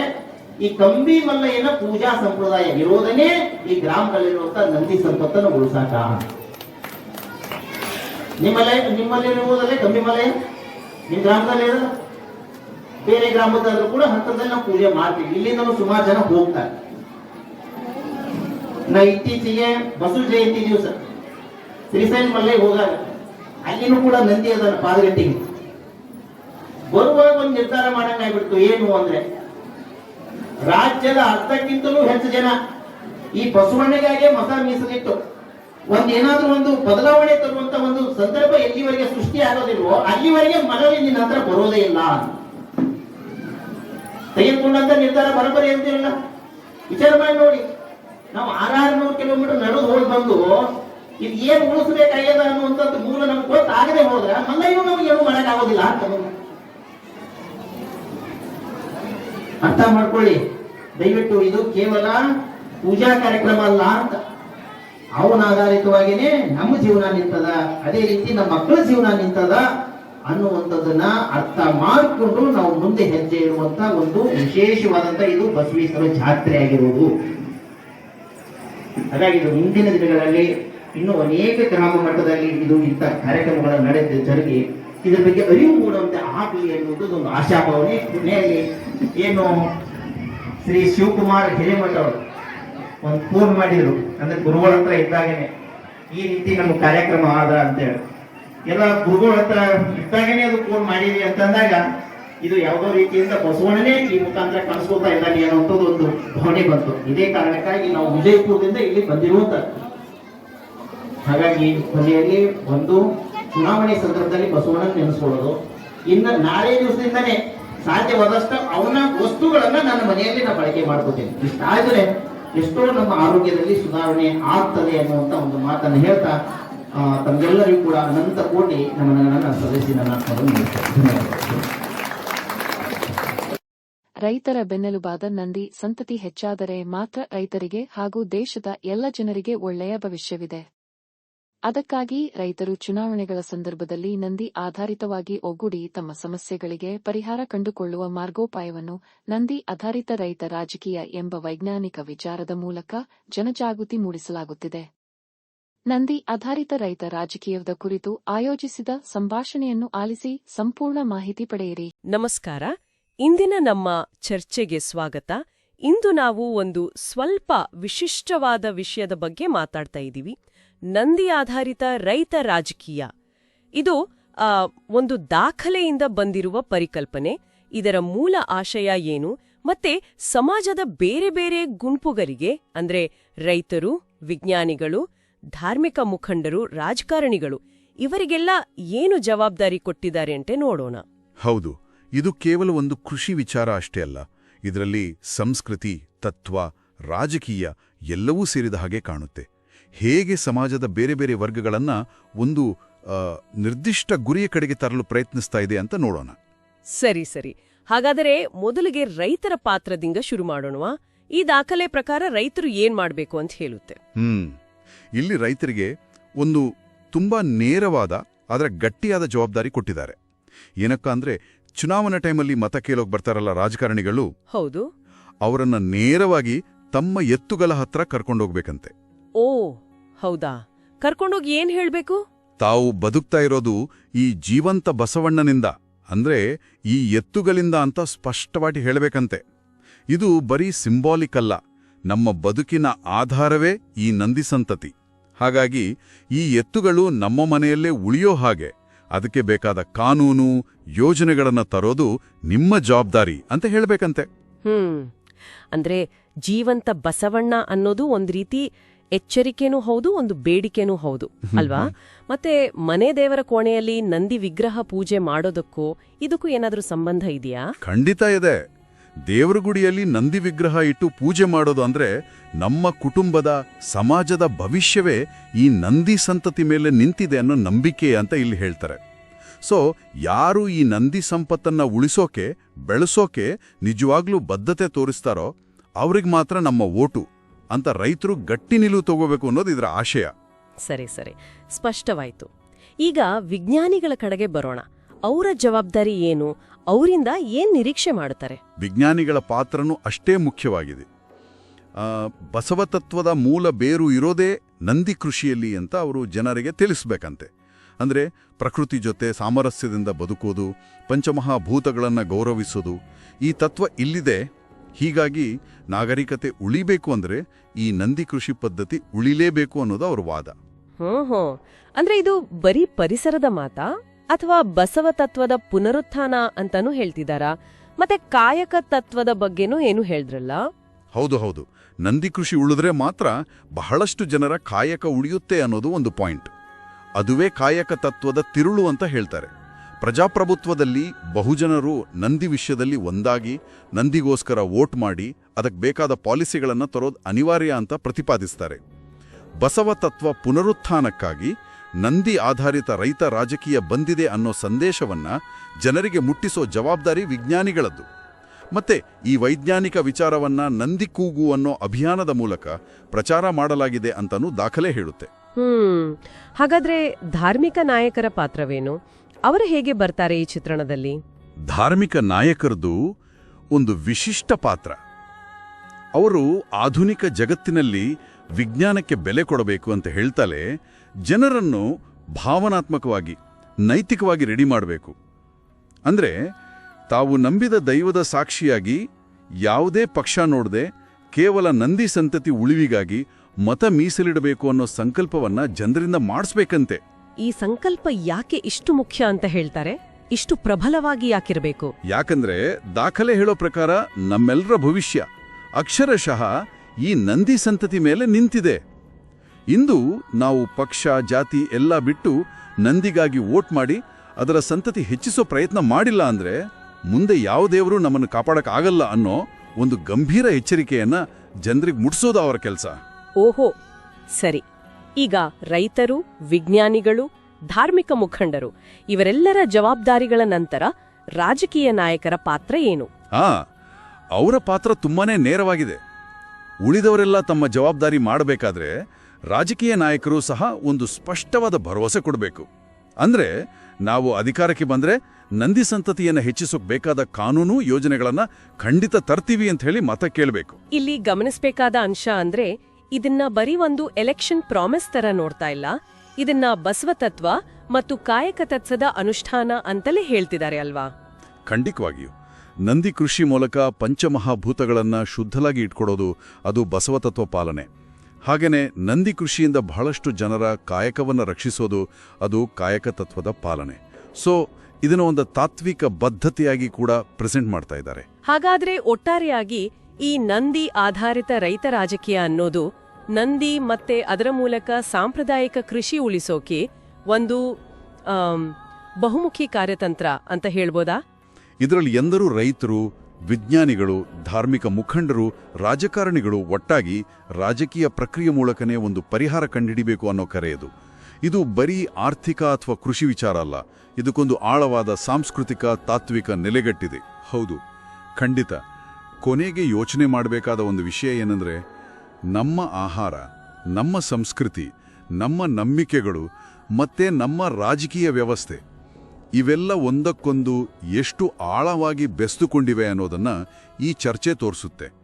ಈ ಕಂಬಿ ಮಲ್ಲಯ್ಯನ ಪೂಜಾ ಸಂಪ್ರದಾಯ ಇರೋದನ್ನೇ ಈ ಗ್ರಾಮದಲ್ಲಿರುವಂತ ನಂದಿ ಸಂಪತ್ತನ್ನು ಉಳಿಸಾಕ. ನಿಮ್ಮಲ್ಲೇ, ನಿಮ್ಮಲ್ಲಿರುವುದಲ್ಲೇ ಕಂಬಿ ಮಲ್ಲಯ್ಯ? ನಿಮ್ ಗ್ರಾಮದಲ್ಲಿ ಬೇರೆ ಗ್ರಾಮದಾದ್ರೂ ಕೂಡ ಹಂತದಲ್ಲಿ ನಾವು ಪೂಜೆ ಮಾಡ್ತೀವಿ. ಇಲ್ಲಿಂದ ಸುಮಾರು ಜನ ಹೋಗ್ತಾರೆ. ನಾ ಇತ್ತೀಚೆಗೆ ಬಸು ಜಯಂತಿ ದಿವಸ ಶ್ರೀಸೈನ್ ಮಲ್ಲೈ ಹೋದಾಗ ಅಲ್ಲಿನೂ ಕೂಡ ನಂದಿ ಅದನ್ನ ಪಾದಗಟ್ಟಿಗೆ. ಬರುವಾಗ ಒಂದು ನಿರ್ಧಾರ ಮಾಡಂಗಾಗ್ಬಿಡ್ತು. ಏನು ಅಂದ್ರೆ ರಾಜ್ಯದ ಅರ್ಧಕ್ಕಿಂತಲೂ ಹೆಚ್ಚು ಜನ ಈ ಬಸವಣ್ಣಗಾಗೆ ಮತ ಮೀಸಲಿಟ್ಟು ಒಂದೇನಾದ್ರೂ ಒಂದು ಬದಲಾವಣೆ ತರುವಂತ ಒಂದು ಸಂದರ್ಭ ಎಲ್ಲಿವರೆಗೆ ಸೃಷ್ಟಿ ಆಗೋದಿಲ್ವೋ ಅಲ್ಲಿವರೆಗೆ ಮನವಿ ನಿನ್ನ ಹತ್ರ ಬರೋದೇ ಇಲ್ಲ. ತೆಗೆದುಕೊಂಡಂತ ನಿರ್ಧಾರ ಬರೋಬ್ಬರಿ ಅಂತಿರಲ್ಲ? ವಿಚಾರ ಮಾಡಿ ನೋಡಿ. ನಾವು ಆರಾರುನೂರು ಕಿಲೋಮೀಟರ್ ನಡೆದು ಹೋಗಿ ಬಂದು ಇದು ಏನ್ ಉಳಿಸ್ಬೇಕಾಗ್ಯದ ಅನ್ನುವಂಥದ್ದು ಮೂಲ ನಮ್ಗೆ ಗೊತ್ತಾಗದೆ ಹೋದ್ರೆ ಮಲ್ಲಯ್ಯೂ ನಮ್ಗೆ ಏನು ಮಾಡೋಕ್ಕಾಗೋದಿಲ್ಲ ಅಂತ ನಮ್ಗೆ. ಅರ್ಥ ಮಾಡ್ಕೊಳ್ಳಿ. ದಯವಿಟ್ಟು ಇದು ಕೇವಲ ಪೂಜಾ ಕಾರ್ಯಕ್ರಮ ಅಲ್ಲ ಅಂತ. ಅವನ ನಮ್ಮ ಜೀವನ ನಿಂತದ, ಅದೇ ರೀತಿ ನಮ್ಮ ಮಕ್ಕಳ ಜೀವನ ನಿಂತದ ಅನ್ನುವಂಥದ್ದನ್ನ ಅರ್ಥ ಮಾಡಿಕೊಂಡು ನಾವು ಮುಂದೆ ಹೆಜ್ಜೆ ಇರುವಂತ ಒಂದು ವಿಶೇಷವಾದಂತ ಇದು ಬಸವೇಶ್ವರ ಜಾತ್ರೆ ಆಗಿರುವುದು ಹಾಗಾಗಿ ಮುಂದಿನ ದಿನಗಳಲ್ಲಿ ಇನ್ನು ಅನೇಕ ಗ್ರಾಮ ಮಟ್ಟದಲ್ಲಿ ಇದು ಇಂಥ ಕಾರ್ಯಕ್ರಮಗಳ ನಡೆದು ಜರುಗಿ ಇದರ ಬಗ್ಗೆ ಅರಿವು ಮೂಡುವಂತೆ ಆಗಲಿ ಅನ್ನುವುದು ಒಂದು ಆಶಾಭಾವನೆ. ಕೊನೆಯಲ್ಲಿ ಏನು ಶ್ರೀ ಶಿವಕುಮಾರ್ ಹಿರೇಮಠ ಅವರು ಒಂದು ಫೋನ್ ಮಾಡಿದ್ರು. ಅಂದ್ರೆ ಗುರುಗಳ ಹತ್ರ ಇದ್ದಾಗೇನೆ. ಈ ರೀತಿ ನಮ್ಮ ಕಾರ್ಯಕ್ರಮ ಆದ ಅಂತೇಳಿ. ಎಲ್ಲ ಗುರುಗಳ ಹತ್ರ ಇದ್ದಾಗೇನೆ ಅದು ಫೋನ್ ಮಾಡಿದ್ವಿ ಅಂತಂದಾಗ ಇದು ಯಾವುದೋ ರೀತಿಯಿಂದ ಬಸವಣ್ಣನೇ ಈ ಮುಖಾಂತರ ಕಳಿಸ್ಕೊತಾ ಇದ್ದಾನೆ ಅನ್ನುವಂಥದ್ದು ಒಂದು ಭಾವನೆ ಬಂತು. ಇದೇ ಕಾರಣಕ್ಕಾಗಿ ನಾವು ವಿಜಯಪುರದಿಂದ ಇಲ್ಲಿ ಬಂದಿರುವಂತ ಹಾಗಾಗಿ ಕೊನೆಯಲ್ಲಿ ಒಂದು ಚುನಾವಣೆ ಸಂದರ್ಭದಲ್ಲಿ ಬಸವಣ್ಣ ನೆನೆಸ್ಕೊಳ್ಳೋದು. ಇನ್ನು ನಾಳೆ ದಿವಸದಿಂದನೇ ಸಾಧ್ಯವಾದಷ್ಟು ಅವನ ವಸ್ತುಗಳನ್ನ ನನ್ನ ಮನೆಯಲ್ಲಿ ನಾನು ಬಳಕೆ ಮಾಡ್ಕೋತೇನೆ. ಇಷ್ಟಾದ್ರೆ ಎಷ್ಟೋ ನಮ್ಮ ಆರೋಗ್ಯದಲ್ಲಿ ಸುಧಾರಣೆ ಆಗ್ತದೆ ಅನ್ನುವಂತ ಒಂದು ಮಾತನ್ನು ಹೇಳ್ತಾ ತಮಗೆಲ್ಲರಿಗೂ ಕೂಡ ಅನಂತ ಕೋಟಿ ನನ್ನ ನನ್ನ ಸದಸ್ಯನ ಧನ್ಯವಾದಗಳು. ರೈತರ ಬೆನ್ನೆಲುಬಾದ ನಂದಿ, ಸಂತತಿ ಹೆಚ್ಚಾದರೆ ಮಾತ್ರ ರೈತರಿಗೆ ಹಾಗೂ ದೇಶದ ಎಲ್ಲ ಜನರಿಗೆ ಒಳ್ಳೆಯ ಭವಿಷ್ಯವಿದೆ. ಅದಕ್ಕಾಗಿ ರೈತರು ಚುನಾವಣೆಗಳ ಸಂದರ್ಭದಲ್ಲಿ ನಂದಿ ಆಧಾರಿತವಾಗಿ ಒಗ್ಗೂಡಿ ತಮ್ಮ ಸಮಸ್ಯೆಗಳಿಗೆ ಪರಿಹಾರ ಕಂಡುಕೊಳ್ಳುವ ಮಾರ್ಗೋಪಾಯವನ್ನು ನಂದಿ ಆಧಾರಿತ ರೈತ ರಾಜಕೀಯ ಎಂಬ ವೈಜ್ಞಾನಿಕ ವಿಚಾರದ ಮೂಲಕ ಜನಜಾಗೃತಿ ಮೂಡಿಸಲಾಗುತ್ತಿದೆ. ನಂದಿ ಆಧಾರಿತ ರೈತ ರಾಜಕೀಯದ ಕುರಿತು ಆಯೋಜಿಸಿದ ಸಂಭಾಷಣೆಯನ್ನು ಆಲಿಸಿ ಸಂಪೂರ್ಣ ಮಾಹಿತಿ ಪಡೆಯಿರಿ. ನಮಸ್ಕಾರ. ಇಂದಿನ ನಮ್ಮ ಚರ್ಚೆಗೆ ಸ್ವಾಗತ. ಇಂದು ನಾವು ಒಂದು ಸ್ವಲ್ಪ ವಿಶಿಷ್ಟವಾದ ವಿಷಯದ ಬಗ್ಗೆ ಮಾತಾಡ್ತಾ ಇದ್ದೀವಿ. ನಂದಿ ಆಧಾರಿತ ರೈತ ರಾಜಕೀಯ. ಇದು ಒಂದು ದಾಖಲೆಯಿಂದ ಬಂದಿರುವ ಪರಿಕಲ್ಪನೆ. ಇದರ ಮೂಲ ಆಶಯ ಏನು? ಮತ್ತೆ ಸಮಾಜದ ಬೇರೆ ಬೇರೆ ಗುಂಪುಗಳಿಗೆ, ಅಂದ್ರೆ ರೈತರು, ವಿಜ್ಞಾನಿಗಳು, ಧಾರ್ಮಿಕ ಮುಖಂಡರು, ರಾಜಕಾರಣಿಗಳು, ಇವರಿಗೆಲ್ಲ ಏನು ಜವಾಬ್ದಾರಿ ಕೊಟ್ಟಿದ್ದಾರೆ ಅಂತೆ ನೋಡೋಣ. ಹೌದು, ಇದು ಕೇವಲ ಒಂದು ಕೃಷಿ ವಿಚಾರ ಅಷ್ಟೇ ಅಲ್ಲ. ಇದರಲ್ಲಿ ಸಂಸ್ಕೃತಿ, ತತ್ವ, ರಾಜಕೀಯ ಎಲ್ಲವೂ ಸೇರಿದ ಹಾಗೆ ಕಾಣುತ್ತೆ. ಹೇಗೆ ಸಮಾಜದ ಬೇರೆ ಬೇರೆ ವರ್ಗಗಳನ್ನ ಒಂದು ನಿರ್ದಿಷ್ಟ ಗುರಿಯ ಕಡೆಗೆ ತರಲು ಪ್ರಯತ್ನಿಸ್ತಾ ಇದೆ ಅಂತ ನೋಡೋಣ. ಸರಿ ಸರಿ. ಹಾಗಾದರೆ ಮೊದಲಿಗೆ ರೈತರ ಪಾತ್ರದಿಂದ ಶುರು ಮಾಡೋಣವಾ? ಈ ದಾಖಲೆ ಪ್ರಕಾರ ರೈತರು ಏನ್ ಮಾಡಬೇಕು ಅಂತ ಹೇಳುತ್ತೆ. ಹ್ಮ್. ಇಲ್ಲಿ ರೈತರಿಗೆ ಒಂದು ತುಂಬಾ ನೇರವಾದ ಆದರೆ ಗಟ್ಟಿಯಾದ ಜವಾಬ್ದಾರಿ ಕೊಟ್ಟಿದ್ದಾರೆ. ಏನಕ್ಕ ಅಂದ್ರೆ ಚುನಾವಣಾ ಟೈಮಲ್ಲಿ ಮತ ಕೇಳೋಕ್ ಬರ್ತಾರಲ್ಲ ರಾಜಕಾರಣಿಗಳು? ಹೌದು. ಅವರನ್ನ ನೇರವಾಗಿ ತಮ್ಮ ಎತ್ತುಗಳ ಹತ್ರ ಕರ್ಕೊಂಡೋಗ್ಬೇಕಂತೆ. ಓ ಹೌದಾ? ಕರ್ಕೊಂಡೋಗಿ ಏನ್ ಹೇಳ್ಬೇಕು? ತಾವು ಬದುಕ್ತಾ ಇರೋದು ಈ ಜೀವಂತ ಬಸವಣ್ಣನಿಂದ ಅಂದ್ರೆ ಈ ಎತ್ತುಗಳಿಂದ ಅಂತ ಸ್ಪಷ್ಟವಾಗಿ ಹೇಳಬೇಕಂತೆ. ಇದು ಬರೀ ಸಿಂಬಾಲಿಕ್ ಅಲ್ಲ ನಮ್ಮ ಬದುಕಿನ ಆಧಾರವೇ ಈ ನಂದಿ ಸಂತತಿ. ಹಾಗಾಗಿ ಈ ಎತ್ತುಗಳು ನಮ್ಮ ಮನೆಯಲ್ಲೇ ಉಳಿಯೋ ಹಾಗೆ ಅದಕ್ಕೆ ಬೇಕಾದ ಕಾನೂನು ಯೋಜನೆಗಳನ್ನು ತರೋದು ನಿಮ್ಮ ಜವಾಬ್ದಾರಿ ಅಂತ ಹೇಳಬೇಕಂತೆ. ಹ್ಮ್ ಅಂದ್ರೆ ಜೀವಂತ ಬಸವಣ್ಣ ಅನ್ನೋದು ಒಂದ್ ರೀತಿ ಎಚ್ಚರಿಕೆನೂ ಹೌದು ಒಂದು ಬೇಡಿಕೆನೂ ಹೌದು ಅಲ್ವಾ? ಮತ್ತೆ ಮನೆ ದೇವರ ಕೋಣೆಯಲ್ಲಿ ನಂದಿ ವಿಗ್ರಹ ಪೂಜೆ ಮಾಡೋದಕ್ಕೂ ಇದಕ್ಕೂ ಏನಾದರೂ ಸಂಬಂಧ ಇದೆಯಾ? ಖಂಡಿತ ಇದೆ. ದೇವರ ಗುಡಿಯಲ್ಲಿ ನಂದಿ ವಿಗ್ರಹ ಇಟ್ಟು ಪೂಜೆ ಮಾಡೋದು ಅಂದ್ರೆ ನಮ್ಮ ಕುಟುಂಬದ ಸಮಾಜದ ಭವಿಷ್ಯವೇ ಈ ನಂದಿ ಸಂತತಿ ಮೇಲೆ ನಿಂತಿದೆ ಅನ್ನೋ ನಂಬಿಕೆ ಅಂತ ಇಲ್ಲಿ ಹೇಳ್ತಾರೆ. ಸೊ ಯಾರು ಈ ನಂದಿ ಸಂಪತ್ತನ್ನ ಉಳಿಸೋಕೆ ಬೆಳೆಸೋಕೆ ನಿಜವಾಗ್ಲೂ ಬದ್ಧತೆ ತೋರಿಸ್ತಾರೋ ಅವ್ರಿಗೆ ಮಾತ್ರ ನಮ್ಮ ಓಟು. ಅಂತ ರೈತರು ಗಟ್ಟಿ ನಿಲುವು ತಗೋಬೇಕು ಅನ್ನೋದು ಇದರ ಆಶಯ. ಸರಿ ಸರಿ. ಸ್ಪಷ್ಟವಾಯಿತು. ಈಗ ವಿಜ್ಞಾನಿಗಳ ಕಡೆಗೆ ಬರೋಣ. ಅವರ ಜವಾಬ್ದಾರಿ ಏನು? ಅವರಿಂದ ಏನ್ ನಿರೀಕ್ಷೆ ಮಾಡುತ್ತಾರೆ? ವಿಜ್ಞಾನಿಗಳ ಪಾತ್ರನೂ ಅಷ್ಟೇ ಮುಖ್ಯವಾಗಿದೆ. ಬಸವತತ್ವದ ಬಸವ ತತ್ವದ ಮೂಲ ಬೇರು ಇರೋದೇ ನಂದಿ ಕೃಷಿಯಲ್ಲಿ ಅಂತ ಅವರು ಜನರಿಗೆ ತಿಳಿಸ್ಬೇಕಂತೆ. ಅಂದರೆ ಪ್ರಕೃತಿ ಜೊತೆ ಸಾಮರಸ್ಯದಿಂದ ಬದುಕೋದು ಪಂಚಮಹಾಭೂತಗಳನ್ನು ಗೌರವಿಸೋದು ಈ ತತ್ವ ಇಲ್ಲಿದೆ ಹೀಗಾಗಿ ನಾಗರಿಕತೆ ಉಳಿಬೇಕು ಅಂದ್ರೆ ಈ ನಂದಿ ಕೃಷಿ ಪದ್ಧತಿ ಉಳಿಲೇಬೇಕು ಅನ್ನೋದು ಅವರ ವಾದ. ಹ್ಮ್ ಅಂದ್ರೆ ಇದು ಬರೀ ಪರಿಸರದ ಮಾತಾ? ಅಥವಾ ಬಸವ ತತ್ವದ ಪುನರುತ್ಥಾನ ಅಂತಾನೂ ಹೇಳ್ತಿದಾರಾ? ಮತ್ತೆ ಕಾಯಕ ತತ್ವದ ಬಗ್ಗೆನೂ ಏನು ಹೇಳಿದ್ರಲ್ಲ? ಹೌದು ಹೌದು. ನಂದಿ ಕೃಷಿ ಉಳಿದ್ರೆ ಮಾತ್ರ ಬಹಳಷ್ಟು ಜನರ ಕಾಯಕ ಉಳಿಯುತ್ತೆ ಅನ್ನೋದು ಒಂದು ಪಾಯಿಂಟ್. ಅದುವೇ ಕಾಯಕ ತತ್ವದ ತಿರುಳು ಅಂತ ಹೇಳ್ತಾರೆ. ಪ್ರಜಾಪ್ರಭುತ್ವದಲ್ಲಿ ಬಹುಜನರು ನಂದಿ ವಿಷಯದಲ್ಲಿ ಒಂದಾಗಿ, ನಂದಿಗೋಸ್ಕರ ವೋಟ್ ಮಾಡಿ, ಅದಕ್ಕೆ ಬೇಕಾದ ಪಾಲಿಸಿಗಳನ್ನು ತರೋದು ಅನಿವಾರ್ಯ ಅಂತ ಪ್ರತಿಪಾದಿಸ್ತಾರೆ. ಬಸವ ತತ್ವ ಪುನರುತ್ಥಾನಕ್ಕಾಗಿ ನಂದಿ ಆಧಾರಿತ ರೈತ ರಾಜಕೀಯ ಬಂದಿದೆ ಅನ್ನೋ ಸಂದೇಶವನ್ನ ಜನರಿಗೆ ಮುಟ್ಟಿಸೋ ಜವಾಬ್ದಾರಿ ವಿಜ್ಞಾನಿಗಳದ್ದು. ಮತ್ತೆ ಈ ವೈಜ್ಞಾನಿಕ ವಿಚಾರವನ್ನ ನಂದಿ ಕೂಗು ಅನ್ನೋ ಅಭಿಯಾನದ ಮೂಲಕ ಪ್ರಚಾರ ಮಾಡಲಾಗಿದೆ ಅಂತನೂ ದಾಖಲೆ ಹೇಳುತ್ತೆ. ಹಾಗಾದ್ರೆ ಧಾರ್ಮಿಕ ನಾಯಕರ ಪಾತ್ರವೇನು? ಅವರು ಹೇಗೆ ಬರ್ತಾರೆ ಈ ಚಿತ್ರಣದಲ್ಲಿ? ಧಾರ್ಮಿಕ ನಾಯಕರದು ಒಂದು ವಿಶಿಷ್ಟ ಪಾತ್ರ. ಅವರು ಆಧುನಿಕ ಜಗತ್ತಿನಲ್ಲಿ ವಿಜ್ಞಾನಕ್ಕೆ ಬೆಲೆ ಕೊಡಬೇಕು ಅಂತ ಹೇಳ್ತಲೇ ಜನರನ್ನು ಭಾವನಾತ್ಮಕವಾಗಿ, ನೈತಿಕವಾಗಿ ರೆಡಿ ಮಾಡಬೇಕು. ಅಂದರೆ ತಾವು ನಂಬಿದ ದೈವದ ಸಾಕ್ಷಿಯಾಗಿ ಯಾವುದೇ ಪಕ್ಷ ನೋಡದೆ ಕೇವಲ ನಂದಿ ಸಂತತಿ ಉಳಿವಿಗಾಗಿ ಮತ ಮೀಸಲಿಡಬೇಕು ಅನ್ನೋ ಸಂಕಲ್ಪವನ್ನ ಜನರಿಂದ ಮಾಡಿಸ್ಬೇಕಂತೆ. ಈ ಸಂಕಲ್ಪ ಯಾಕೆ ಇಷ್ಟು ಮುಖ್ಯ ಅಂತ ಹೇಳ್ತಾರೆ? ಇಷ್ಟು ಪ್ರಬಲವಾಗಿ ಯಾಕಿರಬೇಕು? ಯಾಕಂದ್ರೆ ದಾಖಲೆ ಹೇಳೋ ಪ್ರಕಾರ ನಮ್ಮೆಲ್ಲರ ಭವಿಷ್ಯ ಅಕ್ಷರಶಃ ಈ ನಂದಿ ಸಂತತಿ ಮೇಲೆ ನಿಂತಿದೆ. ಇಂದು ನಾವು ಪಕ್ಷ ಜಾತಿ ಎಲ್ಲ ಬಿಟ್ಟು ನಂದಿಗಾಗಿ ವೋಟ್ ಮಾಡಿ ಅದರ ಸಂತತಿ ಹೆಚ್ಚಿಸೋ ಪ್ರಯತ್ನ ಮಾಡಿಲ್ಲ ಅಂದ್ರೆ ಮುಂದೆ ಯಾವ ದೇವರು ನಮ್ಮನ್ನು ಕಾಪಾಡಕ್ಕಾಗಲ್ಲ ಅನ್ನೋ ಒಂದು ಗಂಭೀರ ಎಚ್ಚರಿಕೆಯನ್ನ ಜನರಿಗೆ ಮುಟ್ಸೋದು ಅವರ ಕೆಲಸ. ಓಹೋ ಸರಿ. ಈಗ ರೈತರು ವಿಜ್ಞಾನಿಗಳು ಧಾರ್ಮಿಕ ಮುಖಂಡರು ಇವರೆಲ್ಲರ ಜವಾಬ್ದಾರಿಗಳ ನಂತರ ರಾಜಕೀಯ ನಾಯಕರ ಪಾತ್ರ ಏನು? ಆ ಅವರ ಪಾತ್ರ ತುಂಬಾನೇ ನೇರವಾಗಿದೆ. ಉಳಿದವರೆಲ್ಲ ತಮ್ಮ ಜವಾಬ್ದಾರಿ ಮಾಡಬೇಕಾದ್ರೆ ರಾಜಕೀಯ ನಾಯಕರು ಸಹ ಒಂದು ಸ್ಪಷ್ಟವಾದ ಭರವಸೆ ಕೊಡಬೇಕು. ಅಂದ್ರೆ ನಾವು ಅಧಿಕಾರಕ್ಕೆ ಬಂದ್ರೆ ನಂದಿ ಸಂತತಿಯನ್ನು ಹೆಚ್ಚಿಸೋಕೆ ಬೇಕಾದ ಕಾನೂನು ಯೋಜನೆಗಳನ್ನ ಖಂಡಿತ ತರ್ತೀವಿ ಅಂತ ಹೇಳಿ ಮತ ಕೇಳಬೇಕು. ಇಲ್ಲಿ ಗಮನಿಸಬೇಕಾದ ಅಂಶ ಅಂದ್ರೆ ಇದನ್ನ ಬರೀ ಒಂದು ಎಲೆಕ್ಷನ್ ಪ್ರಾಮಿಸ್ ತರ ನೋಡ್ತಾ ಇಲ್ಲ. ಇದನ್ನ ಬಸವತತ್ವ ಮತ್ತು ಕಾಯಕ ತತ್ಸದ ಅನುಷ್ಠಾನ ಅಂತಲೇ ಹೇಳ್ತಿದ್ದಾರೆ ಅಲ್ವಾ? ಖಂಡಿತವಾಗಿಯೂ. ನಂದಿ ಕೃಷಿ ಮೂಲಕ ಪಂಚಮಹಾಭೂತಗಳನ್ನ ಶುದ್ಧಲಾಗಿ ಇಟ್ಕೊಡೋದು ಅದು ಬಸವತತ್ವ ಪಾಲನೆ. ಹಾಗೇನೆ ನಂದಿ ಕೃಷಿಯಿಂದ ಬಹಳಷ್ಟು ಜನರ ಕಾಯಕವನ್ನು ರಕ್ಷಿಸೋದು ಅದು ಕಾಯಕ ತತ್ವದ ಪಾಲನೆ. ಸೊ ಇದನ್ನು ಒಂದು ತಾತ್ವಿಕ ಬದ್ಧತೆಯಾಗಿ ಕೂಡ ಪ್ರೆಸೆಂಟ್ ಮಾಡ್ತಾ ಇದ್ದಾರೆ. ಹಾಗಾದ್ರೆ ಒಟ್ಟಾರೆಯಾಗಿ ಈ ನಂದಿ ಆಧಾರಿತ ರೈತ ರಾಜಕೀಯ ಅನ್ನೋದು ನಂದಿ ಮತ್ತೆ ಅದರ ಮೂಲಕ ಸಾಂಪ್ರದಾಯಿಕ ಕೃಷಿ ಉಳಿಸೋಕೆ ಒಂದು ಬಹುಮುಖಿ ಕಾರ್ಯತಂತ್ರ ಅಂತ ಹೇಳ್ಬೋದಾ? ಇದರಲ್ಲಿ ಎಂದರೂ ರೈತರು, ವಿಜ್ಞಾನಿಗಳು, ಧಾರ್ಮಿಕ ಮುಖಂಡರು, ರಾಜಕಾರಣಿಗಳು ಒಟ್ಟಾಗಿ ರಾಜಕೀಯ ಪ್ರಕ್ರಿಯೆ ಮೂಲಕನೇ ಒಂದು ಪರಿಹಾರ ಕಂಡುಹಿಡಿಬೇಕು ಅನ್ನೋ ಕರೆಯದು ಇದು ಬರೀ ಆರ್ಥಿಕ ಅಥವಾ ಕೃಷಿ ವಿಚಾರ ಅಲ್ಲ, ಇದಕ್ಕೊಂದು ಆಳವಾದ ಸಾಂಸ್ಕೃತಿಕ, ತಾತ್ವಿಕ ನೆಲೆಗಟ್ಟಿದೆ. ಹೌದು. ಖಂಡಿತ. ಕೊನೆಗೆ ಯೋಚನೆ ಮಾಡಬೇಕಾದ ಒಂದು ವಿಷಯ ಏನಂದ್ರೆ ನಮ್ಮ ಆಹಾರ, ನಮ್ಮ ಸಂಸ್ಕೃತಿ, ನಮ್ಮ ನಂಬಿಕೆಗಳು, ಮತ್ತೆ ನಮ್ಮ ರಾಜಕೀಯ ವ್ಯವಸ್ಥೆ. ಇವೆಲ್ಲ ಒಂದಕ್ಕೊಂದು ಎಷ್ಟು ಆಳವಾಗಿ ಬೆಸ್ತುಕೊಂಡಿವೆ ಅನ್ನೋದನ್ನು ಈ ಚರ್ಚೆ ತೋರಿಸುತ್ತೆ.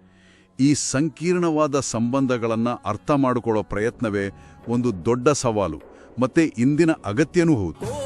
ಈ ಸಂಕೀರ್ಣವಾದ ಸಂಬಂಧಗಳನ್ನು ಅರ್ಥ ಮಾಡಿಕೊಳ್ಳೋ ಪ್ರಯತ್ನವೇ ಒಂದು ದೊಡ್ಡ ಸವಾಲು, ಮತ್ತೆ ಇಂದಿನ ಅಗತ್ಯನೂ ಹೌದು.